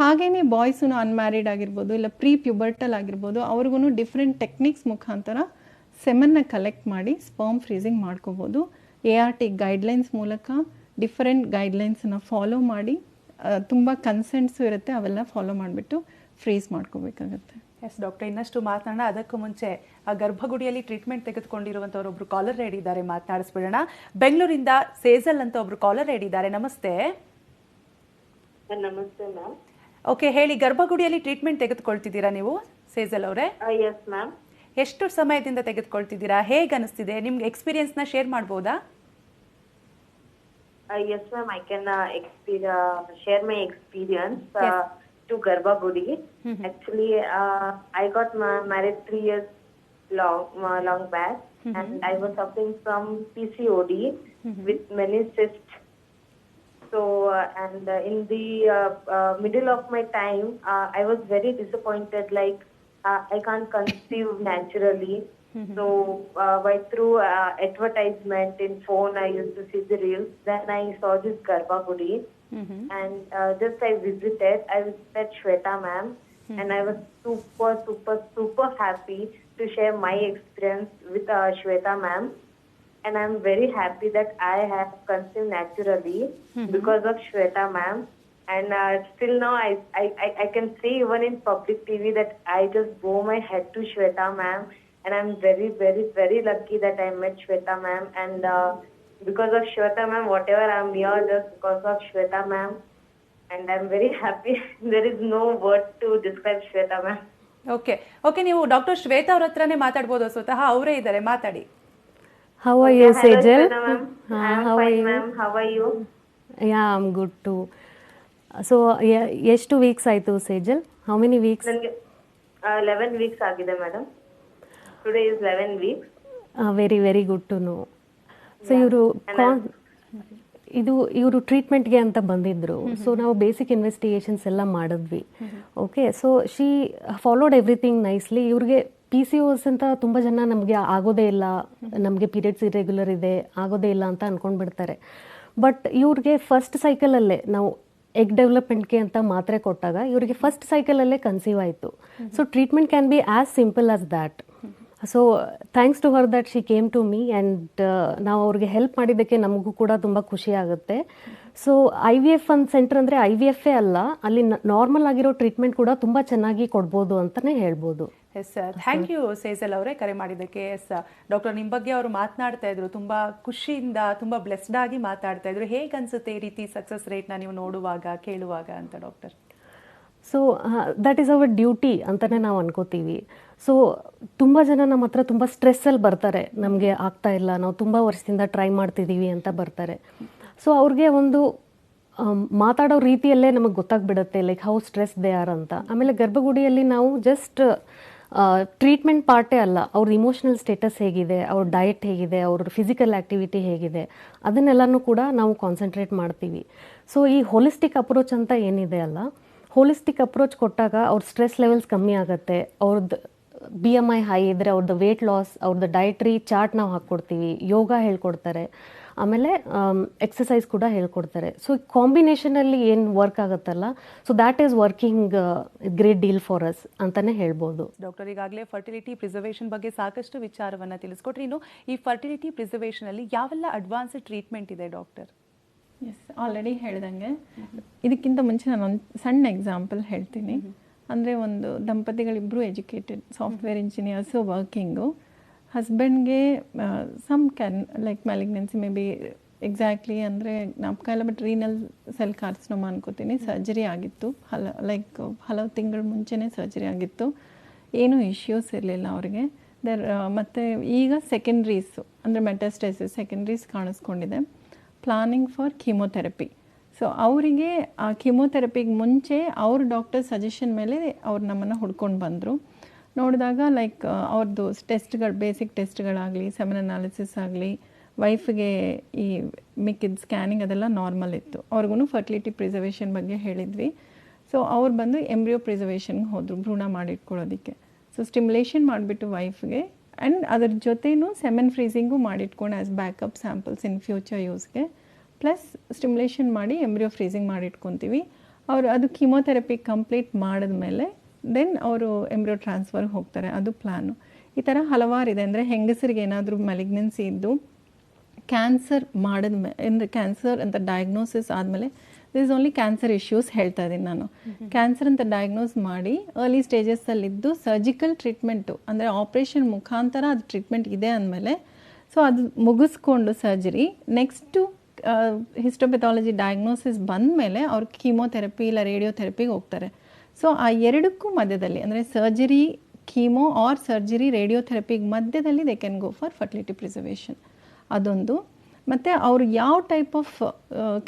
ಹಾಗೇ ಬಾಯ್ಸೂ ಅನ್ಮ್ಯಾರಿಡ್ ಆಗಿರ್ಬೋದು, ಇಲ್ಲ ಪ್ರೀ ಪ್ಯೂಬರ್ಟಲ್ ಆಗಿರ್ಬೋದು ಅವ್ರಿಗೂ ಡಿಫ್ರೆಂಟ್ ಟೆಕ್ನಿಕ್ಸ್ ಮುಖಾಂತರ ಸೆಮನ್ನ ಕಲೆಕ್ಟ್ ಮಾಡಿ ಸ್ಪರ್ಮ್ ಫ್ರೀಸಿಂಗ್ ಮಾಡ್ಕೋಬೋದು. ಎ ಆರ್ ಟಿ ಗೈಡ್ಲೈನ್ಸ್ ಮೂಲಕ ಡಿಫರೆಂಟ್ ಗೈಡ್ಲೈನ್ಸನ್ನು ಫಾಲೋ ಮಾಡಿ ತುಂಬ ಕನ್ಸೆಂಟ್ಸು ಇರುತ್ತೆ ಅವೆಲ್ಲ ಫಾಲೋ ಮಾಡಿಬಿಟ್ಟು ಫ್ರೀಸ್ ಮಾಡ್ಕೋಬೇಕಾಗತ್ತೆ. ಎಸ್ ಡಾಕ್ಟರ್ ಇನ್ನಷ್ಟು ಮಾತನಾಡೋಣ. ಅದಕ್ಕೂ ಮುಂಚೆ ಆ ಗರ್ಭಗುಡಿಯಲ್ಲಿ ಟ್ರೀಟ್ಮೆಂಟ್ ತೆಗೆದುಕೊಂಡಿರುವಂಥವ್ರು ಒಬ್ರು ಕಾಲರ್ ರೆಡಿ ಇದ್ದಾರೆ ಮಾತನಾಡಿಸ್ಬಿಡೋಣ. ಬೆಂಗಳೂರಿಂದ ಸೇಜಲ್ ಅಂತ ಒಬ್ರು ಕಾಲರ್ ರೆಡಿ ಇದ್ದಾರೆ. ನಮಸ್ತೆ. ನಮಸ್ತೆ ಮ್ಯಾಮ್ ಓಕೆ ಹೇಳಿ ಗರ್ಭಗುಡಿಯಲ್ಲಿ ಟ್ರೀಟ್ಮೆಂಟ್ ತೆಗೆದುಕೊಳ್ತಿದ್ದೀರಾ ನೀವು ಸೇಜಲ್ ಅವರೇ? ಎಸ್ ಮ್ಯಾಮ್ ಎಷ್ಟು ಸಮಯದಿಂದ ತೆಗೆದುಕೊಳ್ತಿದ್ದೀರಾ? ಹೇಗೆ ಅನಿಸ್ತಿದೆ ನಿಮ್ಗೆ ಎಕ್ಸ್ಪೀರಿಯನ್ಸ್ನ ಶೇರ್ ಮಾಡ್ಬೋದಾ? Uh, yes, ma'am. I can uh, uh, share my experience yes. to Garba Gudi. Mm-hmm. Actually, I got ma- married three years long long back, mm-hmm. and I was suffering from PCOD mm-hmm. with many cysts so uh, and uh, in the uh, middle of my time i was very disappointed like i can't conceive naturally so, uh, by through uh, advertisement in phone, I used to see the reels. Then I saw this Garba Gudi, and uh, just I visited. I visited Shweta ma'am, and I was super, super, super happy to share my experience with uh, Shweta ma'am and I'm very happy that I have conceived naturally because of Shweta ma'am. And uh, still now, I, I, I, I can say even in public TV that I just bow my head to Shweta ma'am. And I'm very, very, very lucky that I met Shweta ma'am. And uh, because of Shweta ma'am, whatever I'm here, just because of Shweta ma'am. And I'm very happy. there is no word to describe Shweta ma'am. Okay okay ನೀವು doctor Shweta ಅವ್ರ ಹತ್ರನೇ ಮಾತಾಡ್ಬೋದು ಸ್ವತಃ ಅವರೇ ಇದ್ದಾರೆ ಮಾತಾಡಿ how are you Hello, Sejal Shweta ma'am. I'm how are fine, you ma'am. How are you? Yeah I'm good too so ಎಷ್ಟು weeks ಆಯಿತು ಸೇಜಲ್ ಹೌ ಮೆನಿ ವೀಕ್ಸ್ ನನಗೆ ಲೆವೆನ್ ವೀಕ್ಸ್ ಆಗಿದೆ madam today is eleven weeks very very good to know so ಇವರು ಕಾನ್ ಇದು ಇವರು ಟ್ರೀಟ್ಮೆಂಟ್ಗೆ ಅಂತ ಬಂದಿದ್ರು. ಸೊ ನಾವು ಬೇಸಿಕ್ ಇನ್ವೆಸ್ಟಿಗೇಷನ್ಸ್ ಎಲ್ಲ ಮಾಡಿದ್ವಿ. Okay so she followed everything nicely ಇವ್ರಿಗೆ ಪಿ ಸಿ ಓಸ್ ಅಂತ ತುಂಬ ಜನ ನಮಗೆ ಆಗೋದೇ ಇಲ್ಲ. ನಮಗೆ ಪೀರಿಯಡ್ಸ್ ಇರೆಗ್ಯುಲರ್ ಇದೆ ಆಗೋದೇ ಇಲ್ಲ ಅಂತ ಅಂದ್ಕೊಂಡ್ಬಿಡ್ತಾರೆ ಬಟ್ ಇವ್ರಿಗೆ ಫಸ್ಟ್ ಸೈಕಲಲ್ಲೇ ನಾವು ಎಗ್ ಡೆವಲಪ್ಮೆಂಟ್ಗೆ ಅಂತ ಮಾತ್ರೆ ಕೊಟ್ಟಾಗ ಇವರಿಗೆ ಫಸ್ಟ್ ಸೈಕಲಲ್ಲೇ ಕನ್ಸೀವ್ ಆಯಿತು. So treatment can be as simple as that so thanks to her that she came to me and ನಾವು ಅವ್ರಿಗೆ ಹೆಲ್ಪ್ ಮಾಡಿದ್ದಕ್ಕೆ ನಮಗೂ ಕೂಡ ತುಂಬ ಖುಷಿ ಆಗುತ್ತೆ. ಸೊ ಐ ವಿ ಎಫ್ ಒಂದು ಸೆಂಟರ್ ಅಂದರೆ ಐ ವಿ ಎಫ್ ಅಲ್ಲ, ಅಲ್ಲಿ ನಾರ್ಮಲ್ ಆಗಿರೋ ಟ್ರೀಟ್ಮೆಂಟ್ ಕೂಡ ತುಂಬ ಚೆನ್ನಾಗಿ ಕೊಡ್ಬೋದು ಅಂತಲೇ ಹೇಳ್ಬೋದು. ಎಸ್ ಥ್ಯಾಂಕ್ ಯು ಸೇಜಲ್ ಅವರೇ ಕರೆ ಮಾಡಿದ್ದಕ್ಕೆ. ಎಸ್ ಡಾಕ್ಟರ್ ನಿಮ್ಮ ಬಗ್ಗೆ ಅವರು ಮಾತನಾಡ್ತಾ ಇದ್ರು, ತುಂಬ ಖುಷಿಯಿಂದ, ತುಂಬ ಬ್ಲೆಸ್ಡ್ ಆಗಿ ಮಾತಾಡ್ತಾ ಇದ್ರು. ಹೇಗೆ ಅನಿಸುತ್ತೆ ಈ ರೀತಿ ಸಕ್ಸಸ್ ರೇಟ್ನ ನೀವು ನೋಡುವಾಗ, ಕೇಳುವಾಗ ಅಂತ doctor so that is our duty ಅಂತಲೇ ನಾವು ಅನ್ಕೋತೀವಿ. ಸೊ ತುಂಬ ಜನ ನಮ್ಮ ಹತ್ರ ತುಂಬ ಸ್ಟ್ರೆಸ್ಸಲ್ಲಿ ಬರ್ತಾರೆ. ನಮಗೆ ಆಗ್ತಾ ಇಲ್ಲ, ನಾವು ತುಂಬ ವರ್ಷದಿಂದ ಟ್ರೈ ಮಾಡ್ತಿದ್ದೀವಿ ಅಂತ ಬರ್ತಾರೆ. ಸೊ ಅವ್ರಿಗೆ ಒಂದು ಮಾತಾಡೋ ರೀತಿಯಲ್ಲೇ ನಮಗೆ ಗೊತ್ತಾಗ್ಬಿಡುತ್ತೆ like how stress they are ಅಂತ. ಆಮೇಲೆ ಗರ್ಭಗುಡಿಯಲ್ಲಿ ನಾವು ಜಸ್ಟ್ ಟ್ರೀಟ್ಮೆಂಟ್ ಪಾರ್ಟೇ ಅಲ್ಲ. ಅವ್ರ ಇಮೋಷನಲ್ ಸ್ಟೇಟಸ್ ಹೇಗಿದೆ, ಅವ್ರ ಡಯಟ್ ಹೇಗಿದೆ, ಅವ್ರ ಫಿಸಿಕಲ್ ಆ್ಯಕ್ಟಿವಿಟಿ ಹೇಗಿದೆ, ಅದನ್ನೆಲ್ಲನೂ ಕೂಡ ನಾವು ಕಾನ್ಸಂಟ್ರೇಟ್ ಮಾಡ್ತೀವಿ. ಸೊ ಈ ಹೋಲಿಸ್ಟಿಕ್ ಅಪ್ರೋಚ್ ಅಂತ ಏನಿದೆ ಅಲ್ಲ ಹೋಲಿಸ್ಟಿಕ್ ಅಪ್ರೋಚ್ ಕೊಟ್ಟಾಗ ಅವ್ರ ಸ್ಟ್ರೆಸ್ ಲೆವೆಲ್ಸ್ ಕಮ್ಮಿ ಆಗುತ್ತೆ. ಅವ್ರದ್ದು ಬಿ ಎಂ ಐ ಹೈ ಇದ್ದರೆ ಅವ್ರದ್ದು ವೇಟ್ ಲಾಸ್ ಅವ್ರದ್ದು ಡಯಟ್ರಿ ಚಾರ್ಟ್ ನಾವು ಹಾಕ್ಕೊಡ್ತೀವಿ ಯೋಗ ಹೇಳ್ಕೊಡ್ತಾರೆ. ಆಮೇಲೆ ಎಕ್ಸಸೈಸ್ ಕೂಡ ಹೇಳ್ಕೊಡ್ತಾರೆ. ಸೊ ಕಾಂಬಿನೇಷನಲ್ಲಿ ಏನು ವರ್ಕ್ ಆಗುತ್ತಲ್ಲ so that is working great deal for us ಅಂತಲೇ ಹೇಳ್ಬೋದು. ಡಾಕ್ಟರ್, ಈಗಾಗಲೇ ಫರ್ಟಿಲಿಟಿ ಪ್ರಿಸರ್ವೇಷನ್ ಬಗ್ಗೆ ಸಾಕಷ್ಟು ವಿಚಾರವನ್ನು ತಿಳಿಸ್ಕೊಟ್ರಿ. ಇನ್ನು ಈ ಫರ್ಟಿಲಿಟಿ ಪ್ರಿಸರ್ವೇಷನಲ್ಲಿ ಯಾವೆಲ್ಲ ಅಡ್ವಾನ್ಸ್ಡ್ ಟ್ರೀಟ್ಮೆಂಟ್ ಇದೆ ಡಾಕ್ಟರ್? ಎಸ್ ಆಲ್ರೆಡಿ ಹೇಳ್ದಂಗೆ. ಇದಕ್ಕಿಂತ ಮುಂಚೆ ನಾನು ಒಂದು ಸಣ್ಣ ಎಕ್ಸಾಂಪಲ್ ಹೇಳ್ತೀನಿ. ಅಂದರೆ ಒಂದು ದಂಪತಿಗಳಿಬ್ಬರು educated software engineers working ಹಸ್ಬೆಂಡ್ಗೆ some can like malignancy maybe exactly ಅಂದರೆ ಜ್ಞಾಪಕ ಇಲ್ಲ ಬಟ್ ರೀನಲ್ ಸೆಲ್ ಕಾರ್ಸ್ನೋಮ ಅನ್ಕೋತೀನಿ. ಸರ್ಜರಿ ಆಗಿತ್ತು. ಹಲ ಲೈಕ್ ಹಲವು ತಿಂಗಳು ಮುಂಚೆನೇ ಸರ್ಜರಿ ಆಗಿತ್ತು. ಏನೂ ಇಶ್ಯೂಸ್ ಇರಲಿಲ್ಲ ಅವ್ರಿಗೆ. ದರ್ ಮತ್ತು ಈಗ ಸೆಕೆಂಡ್ರೀಸು ಅಂದರೆ ಮೆಟಸ್ಟೈಸಸ್ ಸೆಕೆಂಡ್ರೀಸ್ ಕಾಣಿಸ್ಕೊಂಡಿದೆ. ಪ್ಲಾನಿಂಗ್ ಫಾರ್ ಕೀಮೋಥೆರಪಿ ಸೊ ಅವರಿಗೆ ಆ ಕೀಮೋಥೆರಪಿಗೆ ಮುಂಚೆ ಅವ್ರ ಡಾಕ್ಟರ್ ಸಜೆಷನ್ ಮೇಲೆ ಅವ್ರು ನಮ್ಮನ್ನು ಹುಡ್ಕೊಂಡು ಬಂದರು. ನೋಡಿದಾಗ ಲೈಕ್ ಅವ್ರದ್ದು ಟೆಸ್ಟ್ಗಳು ಬೇಸಿಕ್ ಟೆಸ್ಟ್ಗಳಾಗಲಿ ಸೆಮನ್ ಅನಾಲಿಸಿಸ್ ಆಗಲಿ ವೈಫ್ಗೆ ಈ ಮಿಕ್ಕಿದ ಸ್ಕ್ಯಾನಿಂಗ್ ಅದೆಲ್ಲ ನಾರ್ಮಲ್ ಇತ್ತು. ಅವ್ರಿಗೂ ಫರ್ಟಿಲಿಟಿ ಪ್ರಿಸರ್ವೇಷನ್ ಬಗ್ಗೆ ಹೇಳಿದ್ವಿ. ಸೊ ಅವ್ರು ಬಂದು ಎಂಬ್ರಿಯೋ ಪ್ರಿಸರ್ವೇಷನ್ಗೆ ಹೋದರು ಭ್ರೂಣ ಮಾಡಿಟ್ಕೊಳ್ಳೋದಕ್ಕೆ ಸೊ ಸ್ಟಿಮ್ಯುಲೇಷನ್ ಮಾಡಿಬಿಟ್ಟು ವೈಫ್ಗೆ ಆ್ಯಂಡ್ ಅದ್ರ ಜೊತೆಯೂ ಸೆಮೆನ್ ಫ್ರೀಸಿಂಗು ಮಾಡಿಟ್ಕೊಂಡು as backup samples in future ಯೂಸ್ಗೆ plus stimulation ಮಾಡಿ ಎಂಬ್ರಿಯೋ ಫ್ರೀಸಿಂಗ್ ಮಾಡಿಟ್ಕೊತೀವಿ. ಅವರು ಅದು ಕೀಮೋಥೆರಪಿ ಕಂಪ್ಲೀಟ್ ಮಾಡಿದ್ಮೇಲೆ ದೆನ್ ಅವರು ಎಂಬ್ರಿಯೋ ಟ್ರಾನ್ಸ್ಫರ್ಗೆ ಹೋಗ್ತಾರೆ. ಅದು ಪ್ಲ್ಯಾನು ಈ ಥರ ಹಲವಾರಿದೆ ಅಂದರೆ ಹೆಂಗಸರಿಗೆ ಏನಾದರೂ ಮೆಲಿಗ್ನೆನ್ಸಿ ಇದ್ದು ಕ್ಯಾನ್ಸರ್ ಮಾಡಿದ ಅಂದರೆ ಕ್ಯಾನ್ಸರ್ ಅಂತ ಡಯಾಗ್ನೋಸಿಸ್ ಆದಮೇಲೆ ದಿಸ್ ಓನ್ಲಿ ಕ್ಯಾನ್ಸರ್ ಇಶ್ಯೂಸ್ ಹೇಳ್ತಾ ಇದ್ದೀನಿ ನಾನು. ಕ್ಯಾನ್ಸರ್ ಅಂತ ಡಯಾಗ್ನೋಸ್ ಮಾಡಿ ಅರ್ಲಿ ಸ್ಟೇಜಸ್ಸಲ್ಲಿದ್ದು ಸರ್ಜಿಕಲ್ ಟ್ರೀಟ್ಮೆಂಟು ಅಂದರೆ ಆಪ್ರೇಷನ್ ಮುಖಾಂತರ ಅದು ಟ್ರೀಟ್ಮೆಂಟ್ ಇದೆ ಅಂದಮೇಲೆ ಸೊ ಅದು ಮುಗಿಸ್ಕೊಂಡು ಸರ್ಜರಿ ನೆಕ್ಸ್ಟು ಹಿಸ್ಟೋಪೆಥಾಲಜಿ ಡಯಾಗ್ನೋಸಿಸ್ ಬಂದಮೇಲೆ ಅವ್ರು ಕೀಮೋಥೆರಪಿ ಇಲ್ಲ ರೇಡಿಯೋಥೆರಪಿಗೆ ಹೋಗ್ತಾರೆ. ಸೊ ಆ ಎರಡಕ್ಕೂ ಮಧ್ಯದಲ್ಲಿ ಅಂದರೆ ಸರ್ಜರಿ ಕೀಮೋ ಆರ್ ಸರ್ಜರಿ ರೇಡಿಯೋಥೆರಪಿಗೆ ಮಧ್ಯದಲ್ಲಿ they can go for fertility preservation ಅದೊಂದು. ಮತ್ತು ಅವರು ಯಾವ ಟೈಪ್ ಆಫ್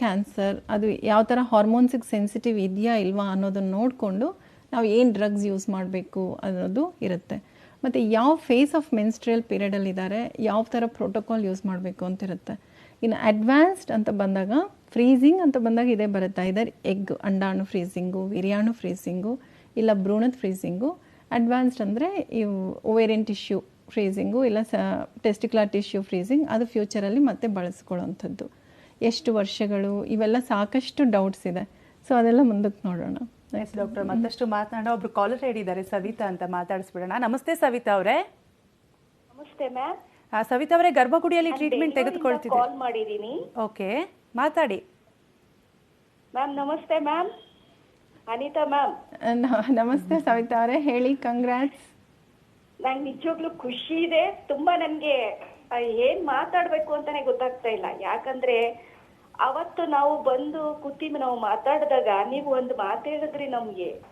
ಕ್ಯಾನ್ಸರ್ ಅದು ಯಾವ ಥರ ಹಾರ್ಮೋನ್ಸಿಗೆ ಸೆನ್ಸಿಟಿವ್ ಇದೆಯಾ ಇಲ್ವಾ ಅನ್ನೋದನ್ನು ನೋಡಿಕೊಂಡು ನಾವು ಏನು ಡ್ರಗ್ಸ್ ಯೂಸ್ ಮಾಡಬೇಕು ಅನ್ನೋದು ಇರುತ್ತೆ. ಮತ್ತು ಯಾವ ಫೇಸ್ ಆಫ್ ಮೆನ್ಸ್ಟ್ರಿಯಲ್ ಪೀರಿಯಡಲ್ಲಿದ್ದಾರೆ ಯಾವ ಥರ ಪ್ರೋಟೋಕಾಲ್ ಯೂಸ್ ಮಾಡಬೇಕು ಅಂತ ಇರುತ್ತೆ. ಇನ್ನು ಅಡ್ವಾನ್ಸ್ಡ್ ಅಂತ ಬಂದಾಗ ಫ್ರೀಸಿಂಗ್ ಅಂತ ಬಂದಾಗ ಇದೇ ಬರುತ್ತೆ? ಇದರ್ ಎಗ್ ಅಂಡಾಣು ಫ್ರೀಸಿಂಗು ವಿರಿಯಾಣು ಫ್ರೀಸಿಂಗು ಇಲ್ಲ ಭ್ರೂಣದ ಫ್ರೀಸಿಂಗು ಅಡ್ವಾನ್ಸ್ಡ್ ಅಂದರೆ ಇವು ಓವೇರಿಯನ್ ಟಿಶ್ಯೂ ಫ್ರೀಸಿಂಗು ಇಲ್ಲ ಸ ಟೆಸ್ಟಿಕ್ಯುಲರ್ ಟಿಶ್ಯೂ ಫ್ರೀಸಿಂಗ್ ಅದು ಫ್ಯೂಚರಲ್ಲಿ ಮತ್ತೆ ಬಳಸ್ಕೊಳ್ಳೋವಂಥದ್ದು. ಎಷ್ಟು ವರ್ಷಗಳು ಇವೆಲ್ಲ ಸಾಕಷ್ಟು ಡೌಟ್ಸ್ ಇದೆ. ಸೊ ಅದೆಲ್ಲ ಮುಂದಕ್ಕೆ ನೋಡೋಣ. ಎಸ್ ಡಾಕ್ಟರ್ ಮತ್ತಷ್ಟು ಮಾತನಾಡೋ ಒಬ್ರು ಕಾಲರ್ ಹೇಳಿದ್ದಾರೆ ಇದ್ದಾರೆ ಸವಿತಾ ಅಂತ ಮಾತಾಡಿಸ್ಬಿಡೋಣ. ನಮಸ್ತೆ ಸವಿತಾ ಅವರೇ. ನಮಸ್ತೆ ಮ್ಯಾಮ್. ಸವಿತಾ ಅವರೇ ಗರ್ಭಗುಡಿಯಲ್ಲಿ ಟ್ರೀಟ್ಮೆಂಟ್ ತೆಗೆದುಕೊಳ್ತಿದ್ದೆ. ಕಾಲ್ ಮಾಡಿದ್ದೀನಿ. ಓಕೆ ಮಾತಾಡಿ. ಮ್ಯಾಮ್ ನಮಸ್ತೆ ಮ್ಯಾಮ್. ಅನಿತಾ ಮ್ಯಾಮ್. ನಮಸ್ತೆ ಸವಿತಾ ಅವರೇ ಹೇಳಿ ಕಂಗ್ರ್ಯಾಟ್ಸ್ ನಂಗೆ ನಿಜವಾಗ್ಲೂ ಖುಷಿ ಇದೆ. ತುಂಬಾ ನನ್ಗೆ ಏನ್ ಮಾತಾಡ್ಬೇಕು ಅಂತಾನೆ ಗೊತ್ತಾಗ್ತಾ ಇಲ್ಲ. ಯಾಕಂದ್ರೆ ಅವತ್ತು ನಾವು ಬಂದು ಕೂತಿ ನಾವು ಮಾತಾಡಿದಾಗ ನೀವು ಒಂದು ಮಾತು ಹೇಳಿದ್ರಿ ನಮ್ಗೆ.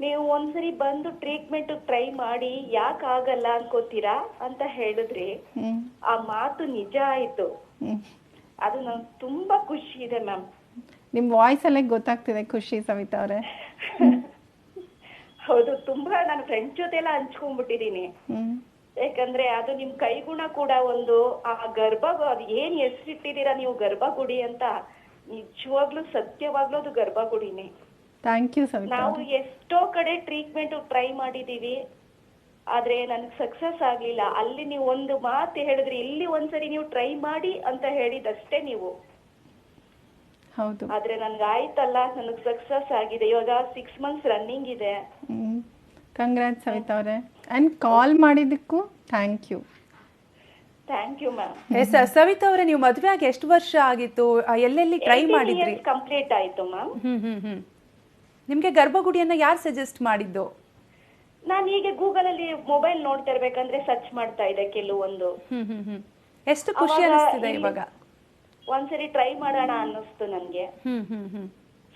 ನೀವು ಒಂದ್ಸರಿ ಬಂದು ಟ್ರೀಟ್ಮೆಂಟ್ ಟ್ರೈ ಮಾಡಿ ಯಾಕೆ ಆಗಲ್ಲ ಅನ್ಕೋತೀರಾ ಅಂತ ಹೇಳಿದ್ರಿ. ಆ ಮಾತು ನಿಜ ಆಯ್ತು. ಅದು ನಂಗೆ ತುಂಬಾ ಖುಷಿ ಇದೆ ಮ್ಯಾಮ್. ನಿಮ್ ವಾಯ್ಸ್ ಅಲ್ಲೇ ಗೊತ್ತಾಗ್ತಿದೆ ಖುಷಿ ಸವಿತಾ ಅವರೇ. ಹೌದು ತುಂಬಾ ನಾನು ಫ್ರೆಂಡ್ ಜೊತೆ ಎಲ್ಲ ಹಂಚ್ಕೊಂಡ್ಬಿಟ್ಟಿದೀನಿ ಬಿಟ್ಟಿದೀನಿ ಯಾಕಂದ್ರೆ ಅದು ನಿಮ್ ಕೈಗುಣ ಕೂಡ ಒಂದು ಆ ಗರ್ಭ ಅದು ಏನ್ ಹೆಸರಿಟ್ಟಿದ್ದೀರಾ ನೀವು ಗರ್ಭಗುಡಿ ಅಂತ ನಿಜವಾಗ್ಲೂ ಸತ್ಯವಾಗ್ಲೂ ಅದು ಗರ್ಭಗುಡಿನೇ. ನಾವು ಎಷ್ಟೋ ಕಡೆ ಟ್ರೀಟ್ಮೆಂಟ್ ಟ್ರೈ ಮಾಡಿದೀವಿ ಆದ್ರೆ ನನಗೆ ಸಕ್ಸಸ್ ಆಗ್ಲಿಲ್ಲ. ಅಲ್ಲಿ ನೀವು ಒಂದು ಮಾತು ಹೇಳಿದ್ರಿ ಇಲ್ಲಿ ಒಂದ್ಸರಿ ನೀವು ಟ್ರೈ ಮಾಡಿ ಅಂತ ಹೇಳಿದಷ್ಟೇ ನೀವು. ಹೌದು. ಆದ್ರೆ ನನ್ಗೆ ಆಯ್ತಲ್ಲ ನನಗೆ ಸಕ್ಸಸ್ ಆಗಿದೆ. ಇವಾಗ ಸಿಕ್ಸ್ ಮಂತ್ಸ್ ರನ್ನಿಂಗ್ ಇದೆ. ಕಂಗ್ರಾಟ್ಸ್ ಸವಿತಾ ಅವರೇ. And call ಮಾಡಿದ್ದಕ್ಕೂ thank you thank you ma'am yes Savita ಅವರೇ ನೀವು ಮದುವೆ ಆಗಿ ಎಷ್ಟು ವರ್ಷ ಆಗಿತ್ತು? ಎಲ್ಲೆಲ್ಲಿ ಟ್ರೈ ಮಾಡಿದ್ರಿ? ಕಂಪ್ಲೀಟ್ ಆಯ್ತು ಮ್ಯಾಮ್ ಹ್ಮ್ ಹ್ಮ್ ಹ್ಮ್. ನಿಮ್ಗೆ ಗರ್ಭಗುಡಿಯನ್ನ ಯಾರು ಸಜೆಸ್ಟ್ ಮಾಡಿದ್ದು? ನಾನು ಹೀಗೆ ಗೂಗಲ್ ಅಲ್ಲಿ ಮೊಬೈಲ್ ನೋಡ್ತಾ ಇರ್ಬೇಕಂದ್ರೆ ಸರ್ಚ್ ಮಾಡ್ತಾ ಇದೆ ಕೆಲವೊಂದು. ಹ್ಮ್ ಹ್ಮ್ ಹ್ಮ್. ಎಷ್ಟು ಖುಷಿ ಅನಿಸ್ತಿದೆ ಇವಾಗ? ಒಂದ್ಸರಿ ಟ್ರೈ ಮಾಡೋಣ ಅನ್ನಿಸ್ತು ನನ್ಗೆ. ಹ್ಮ್ ಹ್ಮ್ ಹ್ಮ್.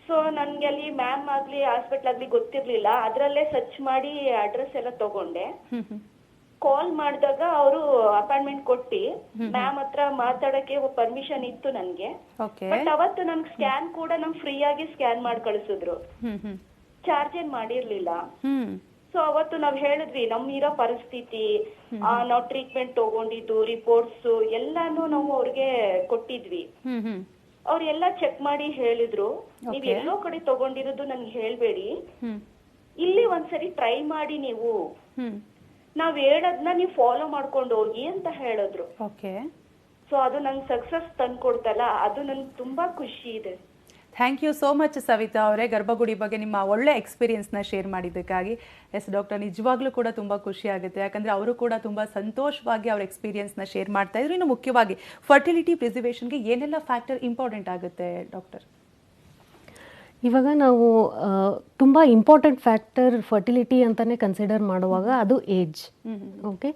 ಸೊ ನನ್ಗೆ ಅಲ್ಲಿ ಮ್ಯಾಮ್ ಆಗ್ಲಿ ಹಾಸ್ಪಿಟ್ಲ್ ಆಗ್ಲಿ ಗೊತ್ತಿರ್ಲಿಲ್ಲ. ಅದ್ರಲ್ಲೇ ಸರ್ಚ್ ಮಾಡಿ ಅಡ್ರೆಸ್ ಎಲ್ಲ ತಗೊಂಡೆ. ಹ್ಮ್ ಹ್ಮ್. ಕಾಲ್ ಮಾಡಿದಾಗ ಅವರು ಅಪಾಯಿಂಟ್ಮೆಂಟ್ ಕೊಟ್ಟಿ ಮ್ಯಾಮ್ ಹತ್ರ ಮಾತಾಡಕ್ಕೆ ಪರ್ಮಿಷನ್ ಇತ್ತು ನನ್ಗೆ. ಓಕೆ ಬಟ್ ಅವತ್ತು ನಮ್ಗೆ ಸ್ಕ್ಯಾನ್ ಕೂಡ ನಮ್ ಫ್ರೀ ಆಗಿ ಸ್ಕ್ಯಾನ್ ಮಾಡಿ ಕಳಿಸಿದ್ರು. ಹ್ಮ್ ಹ್ಮ್. ಚಾರ್ಜ್ ಏನ್ ಮಾಡಿರ್ಲಿಲ್ಲ. ಹ್ಮ್. ಸೊ ಅವತ್ತು ನಾವ್ ಹೇಳಿದ್ವಿ ನಮ್ ಇರೋ ಪರಿಸ್ಥಿತಿ ಆ, ನಾವ್ ಟ್ರೀಟ್ಮೆಂಟ್ ತಗೊಂಡಿದ್ದು ರಿಪೋರ್ಟ್ಸ್ ಎಲ್ಲಾನು ನಾವು ಅವ್ರಿಗೆ ಕೊಟ್ಟಿದ್ವಿ. ಹ್ಮ್ ಹ್ಮ್. ಅವ್ರು ಚೆಕ್ ಮಾಡಿ ಹೇಳಿದ್ರು. ನೀವ್ ಎಲ್ಲೋ ಕಡೆ ತಗೊಂಡಿರೋದು ನನ್ಗೆ ಹೇಳ್ಬೇಡಿ. ಇಲ್ಲಿ ಒಂದ್ಸರಿ ಟ್ರೈ ಮಾಡಿ ನೀವು. ನಾವ್ ಹೇಳೋದ್ನ ನೀವು ಫಾಲೋ ಮಾಡ್ಕೊಂಡು ಹೋಗಿ ಅಂತ ಹೇಳಿದ್ರು. ಸೊ ಅದು ನಂಗೆ ಸಕ್ಸಸ್ ತಂದ್ಕೊಡ್ತಲ್ಲ ಅದು ನನ್ಗೆ ತುಂಬಾ ಖುಷಿ ಇದೆ. Thank you so much Savita ಅವರೇ. ಗರ್ಭಗುಡಿ ಬಗ್ಗೆ ನಿಮ್ಮ ಒಳ್ಳೆ ಎಕ್ಸ್ಪೀರಿಯನ್ಸ್ನ ಶೇರ್ ಮಾಡಿದ್ದಕ್ಕಾಗಿ. ಎಸ್ ಡಾಕ್ಟರ್ ನಿಜವಾಗ್ಲೂ ಕೂಡ ತುಂಬ ಖುಷಿ ಆಗುತ್ತೆ. ಯಾಕಂದರೆ ಅವರು ಕೂಡ ತುಂಬ ಸಂತೋಷವಾಗಿ ಅವ್ರ ಎಕ್ಸ್ಪೀರಿಯನ್ಸ್ನ ಶೇರ್ ಮಾಡ್ತಾ ಇದ್ರು. ಇನ್ನು ಮುಖ್ಯವಾಗಿ ಫರ್ಟಿಲಿಟಿ ಪ್ರಿಸರ್ವೇಷನ್ಗೆ ಏನೆಲ್ಲ ಫ್ಯಾಕ್ಟರ್ ಇಂಪಾರ್ಟೆಂಟ್ ಆಗುತ್ತೆ ಡಾಕ್ಟರ್ ಇವಾಗ ನಾವು ತುಂಬ ಇಂಪಾರ್ಟೆಂಟ್ ಫ್ಯಾಕ್ಟರ್ ಫರ್ಟಿಲಿಟಿ ಅಂತಲೇ ಕನ್ಸಿಡರ್ ಮಾಡುವಾಗ ಅದು ಏಜ್ ಓಕೆ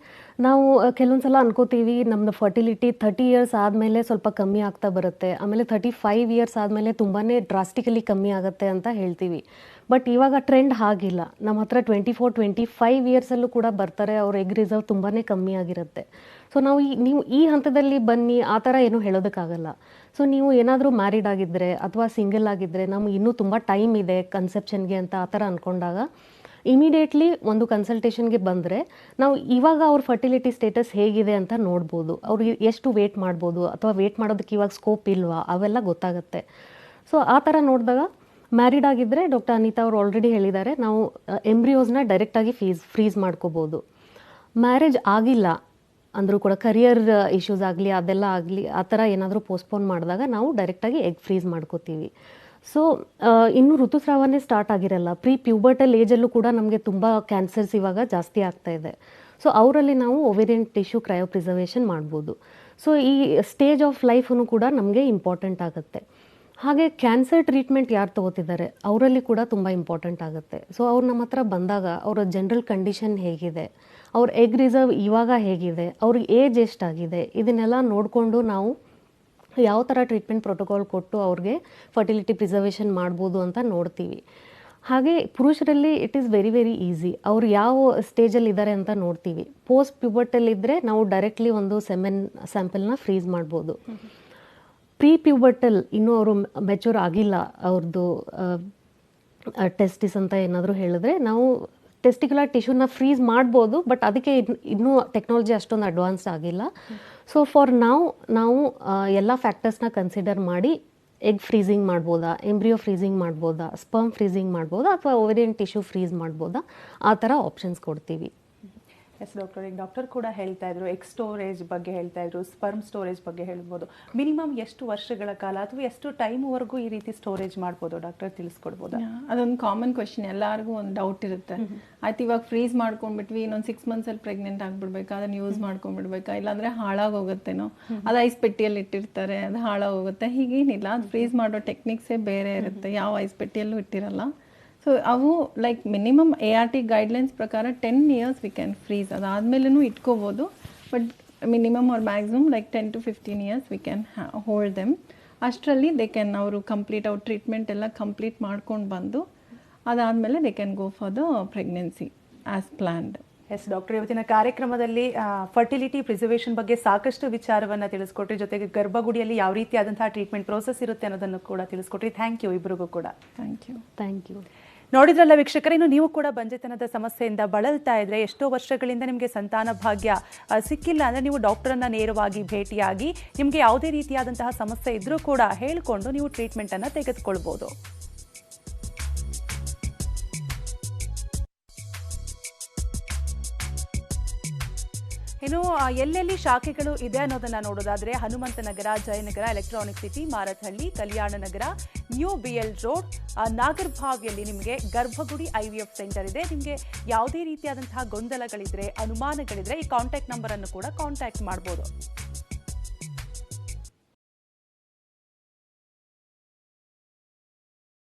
ನಾವು ಕೆಲವೊಂದು ಸಲ ಅನ್ಕೋತೀವಿ ನಮ್ಮದು ಫರ್ಟಿಲಿಟಿ ಥರ್ಟಿ ಇಯರ್ಸ್ ಆದಮೇಲೆ ಸ್ವಲ್ಪ ಕಮ್ಮಿ ಆಗ್ತಾ ಬರುತ್ತೆ. ಆಮೇಲೆ ಥರ್ಟಿ ಫೈವ್ ಇಯರ್ಸ್ ಆದಮೇಲೆ ತುಂಬಾ ಡ್ರಾಸ್ಟಿಕಲಿ ಕಮ್ಮಿ ಆಗುತ್ತೆ ಅಂತ ಹೇಳ್ತೀವಿ. ಬಟ್ ಇವಾಗ ಟ್ರೆಂಡ್ ಹಾಗಿಲ್ಲ. ನಮ್ಮ ಹತ್ರ ಟ್ವೆಂಟಿ ಫೋರ್ ಟ್ವೆಂಟಿ ಫೈವ್ ಇಯರ್ಸಲ್ಲೂ ಕೂಡ ಬರ್ತಾರೆ ಅವ್ರ ಎಗ್ ರಿಸರ್ವ್ ತುಂಬಾ ಕಮ್ಮಿ ಆಗಿರುತ್ತೆ. ಸೊ ನಾವು ನೀವು ಈ ಹಂತದಲ್ಲಿ ಬನ್ನಿ, ಆ ಥರ ಏನೂ ಹೇಳೋದಕ್ಕಾಗಲ್ಲ. ಸೊ ನೀವು ಏನಾದರೂ ಮ್ಯಾರಿಡ್ ಆಗಿದ್ದರೆ ಅಥವಾ ಸಿಂಗಲ್ ಆಗಿದ್ದರೆ ನಮ್ಗೆ ಇನ್ನೂ ತುಂಬ ಟೈಮ್ ಇದೆ ಕನ್ಸೆಪ್ಷನ್ಗೆ ಅಂತ ಆ ಥರ ಅಂದ್ಕೊಂಡಾಗ ಇಮಿಡಿಯೇಟ್ಲಿ ಒಂದು ಕನ್ಸಲ್ಟೇಷನ್ಗೆ ಬಂದರೆ ನಾವು ಇವಾಗ ಅವ್ರ ಫರ್ಟಿಲಿಟಿ ಸ್ಟೇಟಸ್ ಹೇಗಿದೆ ಅಂತ ನೋಡ್ಬೋದು. ಅವರು ಎಷ್ಟು ವೇಟ್ ಮಾಡ್ಬೋದು ಅಥವಾ ವೇಟ್ ಮಾಡೋದಕ್ಕೆ ಇವಾಗ ಸ್ಕೋಪ್ ಇಲ್ವಾ, ಅವೆಲ್ಲ ಗೊತ್ತಾಗುತ್ತೆ. ಸೊ ಆ ಥರ ನೋಡಿದಾಗ ಮ್ಯಾರಿಡ್ ಆಗಿದ್ದರೆ ಡಾಕ್ಟರ್ ಅನಿತಾ ಅವರು ಆಲ್ರೆಡಿ ಹೇಳಿದ್ದಾರೆ, ನಾವು ಎಂಬ್ರಿಯೋಸ್ನ ಡೈರೆಕ್ಟಾಗಿ ಫೀಸ್ ಫ್ರೀಸ್ ಮಾಡ್ಕೋಬೋದು. ಮ್ಯಾರೇಜ್ ಆಗಿಲ್ಲ ಅಂದರೂ ಕೂಡ ಕರಿಯರ್ ಇಶ್ಯೂಸ್ ಆಗಲಿ, ಅದೆಲ್ಲ ಆಗಲಿ, ಆ ಥರ ಏನಾದರೂ ಪೋಸ್ಟ್ಪೋನ್ ಮಾಡಿದಾಗ ನಾವು ಡೈರೆಕ್ಟಾಗಿ ಎಗ್ ಫ್ರೀಸ್ ಮಾಡ್ಕೋತೀವಿ. ಸೊ ಇನ್ನು ಋತುಸ್ರಾವನೇ ಸ್ಟಾರ್ಟ್ ಆಗಿರಲ್ಲ. ಪ್ರೀ ಪ್ಯೂಬರ್ಟಲ್ ಏಜಲ್ಲೂ ಕೂಡ ನಮಗೆ ತುಂಬ ಕ್ಯಾನ್ಸರ್ಸ್ ಇವಾಗ ಜಾಸ್ತಿ ಆಗ್ತಾ ಇದೆ. ಸೊ ಅವರಲ್ಲಿ ನಾವು ಒವೇರಿಯನ್ ಟಿಶ್ಯೂ ಕ್ರಯೋ ಪ್ರಿಸರ್ವೇಷನ್ ಮಾಡ್ಬೋದು. ಸೊ ಈ ಸ್ಟೇಜ್ ಆಫ್ ಲೈಫನ್ನು ಕೂಡ ನಮಗೆ ಇಂಪಾರ್ಟೆಂಟ್ ಆಗುತ್ತೆ. ಹಾಗೆ ಕ್ಯಾನ್ಸರ್ ಟ್ರೀಟ್ಮೆಂಟ್ ಯಾರು ತಗೋತಿದ್ದಾರೆ? ಅವರಲ್ಲಿ ಕೂಡ ತುಂಬ ಇಂಪಾರ್ಟೆಂಟ್ ಆಗುತ್ತೆ. ಸೊ ಅವ್ರು ನಮ್ಮ ಹತ್ರ ಬಂದಾಗ, ಅವರ ಜನರಲ್ ಕಂಡೀಷನ್ ಹೇಗಿದೆ? ಅವ್ರ ಎಗ್ ರಿಸರ್ವ್ ಇವಾಗ ಹೇಗಿದೆ, ಅವ್ರಿಗೆ ಏಜ್ ಎಷ್ಟಾಗಿದೆ, ಇದನ್ನೆಲ್ಲ ನೋಡಿಕೊಂಡು ನಾವು ಯಾವ ಥರ ಟ್ರೀಟ್ಮೆಂಟ್ ಪ್ರೋಟೋಕಾಲ್ ಕೊಟ್ಟು ಅವ್ರಿಗೆ ಫರ್ಟಿಲಿಟಿ ಪ್ರಿಸರ್ವೇಷನ್ ಮಾಡ್ಬೋದು ಅಂತ ನೋಡ್ತೀವಿ. ಹಾಗೆ ಪುರುಷರಲ್ಲಿ it is very very easy ಅವ್ರು ಯಾವ ಸ್ಟೇಜಲ್ಲಿ ಇದ್ದಾರೆ ಅಂತ ನೋಡ್ತೀವಿ. ಪೋಸ್ಟ್ ಪ್ಯೂಬರ್ಟಲ್ಲಿ ಇದ್ದರೆ ನಾವು ಡೈರೆಕ್ಟ್ಲಿ ಒಂದು ಸೆಮೆನ್ ಸ್ಯಾಂಪಲ್ನ ಫ್ರೀಸ್ ಮಾಡ್ಬೋದು. ಪ್ರೀ ಪ್ಯೂಬರ್ಟಲ್ ಇನ್ನೂ ಅವರು ಮೆಚೂರ್ ಆಗಿಲ್ಲ ಅವ್ರದ್ದು ಟೆಸ್ಟಿಸ್ ಅಂತ ಏನಾದರೂ ಹೇಳಿದ್ರೆ ನಾವು ಟೆಸ್ಟಿಕ್ಯುಲರ್ ಟಿಶ್ಯೂನ ಫ್ರೀಸ್ ಮಾಡ್ಬೋದು ಬಟ್ ಅದಕ್ಕೆ ಇನ್- ಇನ್ನೂ ಟೆಕ್ನಾಲಜಿ ಅಷ್ಟೊಂದು ಅಡ್ವಾನ್ಸ್ ಆಗಿಲ್ಲ. ಸೊ ಫಾರ್ ನಾವು ನಾವು ಎಲ್ಲ ಫ್ಯಾಕ್ಟರ್ಸ್ನ ಕನ್ಸಿಡರ್ ಮಾಡಿ ಎಗ್ ಫ್ರೀಸಿಂಗ್ ಮಾಡ್ಬೋದಾ ಎಂಬ್ರಿಯೋ ಫ್ರೀಸಿಂಗ್ ಮಾಡ್ಬೋದಾ ಸ್ಪರ್ಮ್ ಫ್ರೀಸಿಂಗ್ ಮಾಡ್ಬೋದಾ, ಅಥವಾ ಓವೇರಿಯನ್ ಟಿಶ್ಯೂ ಫ್ರೀಸ್ ಮಾಡ್ಬೋದಾ, ಆ ಥರ ಆಪ್ಷನ್ಸ್ ಕೊಡ್ತೀವಿ. ಎಸ್ ಡಾಕ್ಟರ್ ಈಗ ಡಾಕ್ಟರ್ ಕೂಡ ಹೇಳ್ತಾ ಇದ್ರು ಎಕ್ಸ್ ಸ್ಟೋರೇಜ್ ಬಗ್ಗೆ ಹೇಳ್ತಾ ಇದ್ರು ಸ್ಪರ್ಮ್ ಸ್ಟೋರೇಜ್ ಬಗ್ಗೆ ಹೇಳ್ಬೋದು. ಮಿನಿಮಮ್ ಎಷ್ಟು ವರ್ಷಗಳ ಕಾಲ ಅಥವಾ ಎಷ್ಟು ಟೈಮ್ ವರೆಗೂ ಈ ರೀತಿ ಸ್ಟೋರೇಜ್ ಮಾಡ್ಬೋದು ಡಾಕ್ಟರ್ ತಿಳಿಸ್ಕೊಡ್ಬೋದು? ಅದೊಂದು ಕಾಮನ್ ಕ್ವಶನ್ ಎಲ್ಲರಿಗೂ ಒಂದು ಡೌಟ್ ಇರುತ್ತೆ. ಆಯ್ತು ಇವಾಗ ಫ್ರೀಸ್ ಮಾಡ್ಕೊಂಡ್ಬಿಟ್ವಿ ಇನ್ನೊಂದು ಸಿಕ್ಸ್ ಮಂತ್ಸಲ್ಲಿ ಪ್ರೆಗ್ನೆಂಟ್ ಆಗ್ಬಿಡ್ಬೇಕಾ? ಅದನ್ನ ಯೂಸ್ ಮಾಡ್ಕೊಂಡ್ಬಿಡ್ಬೇಕಾ? ಇಲ್ಲಾಂದ್ರೆ ಹಾಳಾಗೋಗುತ್ತೇನೋ? ಅದು ಐಸ್ ಪೆಟ್ಟಿಯಲ್ಲಿ ಇಟ್ಟಿರ್ತಾರೆ ಅದು ಹಾಳಾಗೋಗುತ್ತೆ. ಹೀಗೇನಿಲ್ಲ ಅದು ಫ್ರೀಸ್ ಮಾಡೋ ಟೆಕ್ನಿಕ್ಸೇ ಬೇರೆ ಇರುತ್ತೆ. ಯಾವ ಐಸ್ ಪೆಟ್ಟಿಯಲ್ಲೂ ಇಟ್ಟಿರಲ್ಲ. ಸೊ ಅವು like minimum A R T guidelines ಪ್ರಕಾರ ten years we can freeze ಅದಾದಮೇಲೂ ಇಟ್ಕೋಬೋದು. But minimum or maximum like ten to fifteen years we can hold them ಅಷ್ಟರಲ್ಲಿ ದೇ ಕ್ಯಾನ್ ಅವರು ಕಂಪ್ಲೀಟ್ ಅವ್ರ ಟ್ರೀಟ್ಮೆಂಟ್ ಎಲ್ಲ ಕಂಪ್ಲೀಟ್ ಮಾಡ್ಕೊಂಡು ಬಂದು ಅದಾದಮೇಲೆ they can go for the pregnancy as planned yes doctor ಇವತ್ತಿನ ಕಾರ್ಯಕ್ರಮದಲ್ಲಿ ಫರ್ಟಿಲಿಟಿ ಪ್ರಿಸರ್ವೇಷನ್ ಬಗ್ಗೆ ಸಾಕಷ್ಟು ವಿಚಾರವನ್ನು ತಿಳಿಸ್ಕೊಟ್ರಿ. ಜೊತೆಗೆ ಗರ್ಭಗುಡಿಯಲ್ಲಿ ಯಾವ ರೀತಿಯಾದಂತಹ ಟ್ರೀಟ್ಮೆಂಟ್ ಪ್ರೋಸೆಸ್ ಇರುತ್ತೆ ಅನ್ನೋದನ್ನು ಕೂಡ ತಿಳಿಸ್ಕೊಟ್ರಿ. ಥ್ಯಾಂಕ್ ಯು ಇಬ್ಬರಿಗೂ ಕೂಡ. ಥ್ಯಾಂಕ್ ಯು ಥ್ಯಾಂಕ್ ಯು ನೋಡಿದ್ರಲ್ಲ ವೀಕ್ಷಕರೇ, ಇನ್ನು ನೀವು ಕೂಡ ಬಂಜೆತನದ ಸಮಸ್ಯೆಯಿಂದ ಬಳಲ್ತಾ ಇದ್ರೆ ಎಷ್ಟೋ ವರ್ಷಗಳಿಂದ ನಿಮಗೆ ಸಂತಾನ ಭಾಗ್ಯ ಸಿಕ್ಕಿಲ್ಲ ಅಂದ್ರೆ ನೀವು ಡಾಕ್ಟರನ್ನ ನೇರವಾಗಿ ಭೇಟಿಯಾಗಿ ನಿಮಗೆ ಯಾವುದೇ ರೀತಿಯಾದಂತಹ ಸಮಸ್ಯೆ ಇದ್ರೂ ಕೂಡ ಹೇಳಿಕೊಂಡು ನೀವು ಟ್ರೀಟ್ಮೆಂಟ್ ಅನ್ನ ಇನ್ನು ಎಲ್ಲೆಲ್ಲಿ ಶಾಖೆಗಳು ಇದೆ ಅನ್ನೋದನ್ನ ನೋಡೋದಾದ್ರೆ Hanumanthanagar Jayanagar electronic city Marathahalli, Kalyan Nagar new B L road ನಾಗರ್ಭಾವಿಯಲ್ಲಿ ನಿಮಗೆ ಗರ್ಭಗುಡಿ ಐ ವಿ ಎಫ್ ಸೆಂಟರ್ ಇದೆ. ನಿಮಗೆ ಯಾವುದೇ ರೀತಿಯಾದಂತಹ ಗೊಂದಲಗಳಿದ್ರೆ, ಅನುಮಾನಗಳಿದ್ರೆ ಈ ಕಾಂಟ್ಯಾಕ್ಟ್ ನಂಬರ್ ಅನ್ನು ಕೂಡ ಕಾಂಟ್ಯಾಕ್ಟ್ ಮಾಡಬಹುದು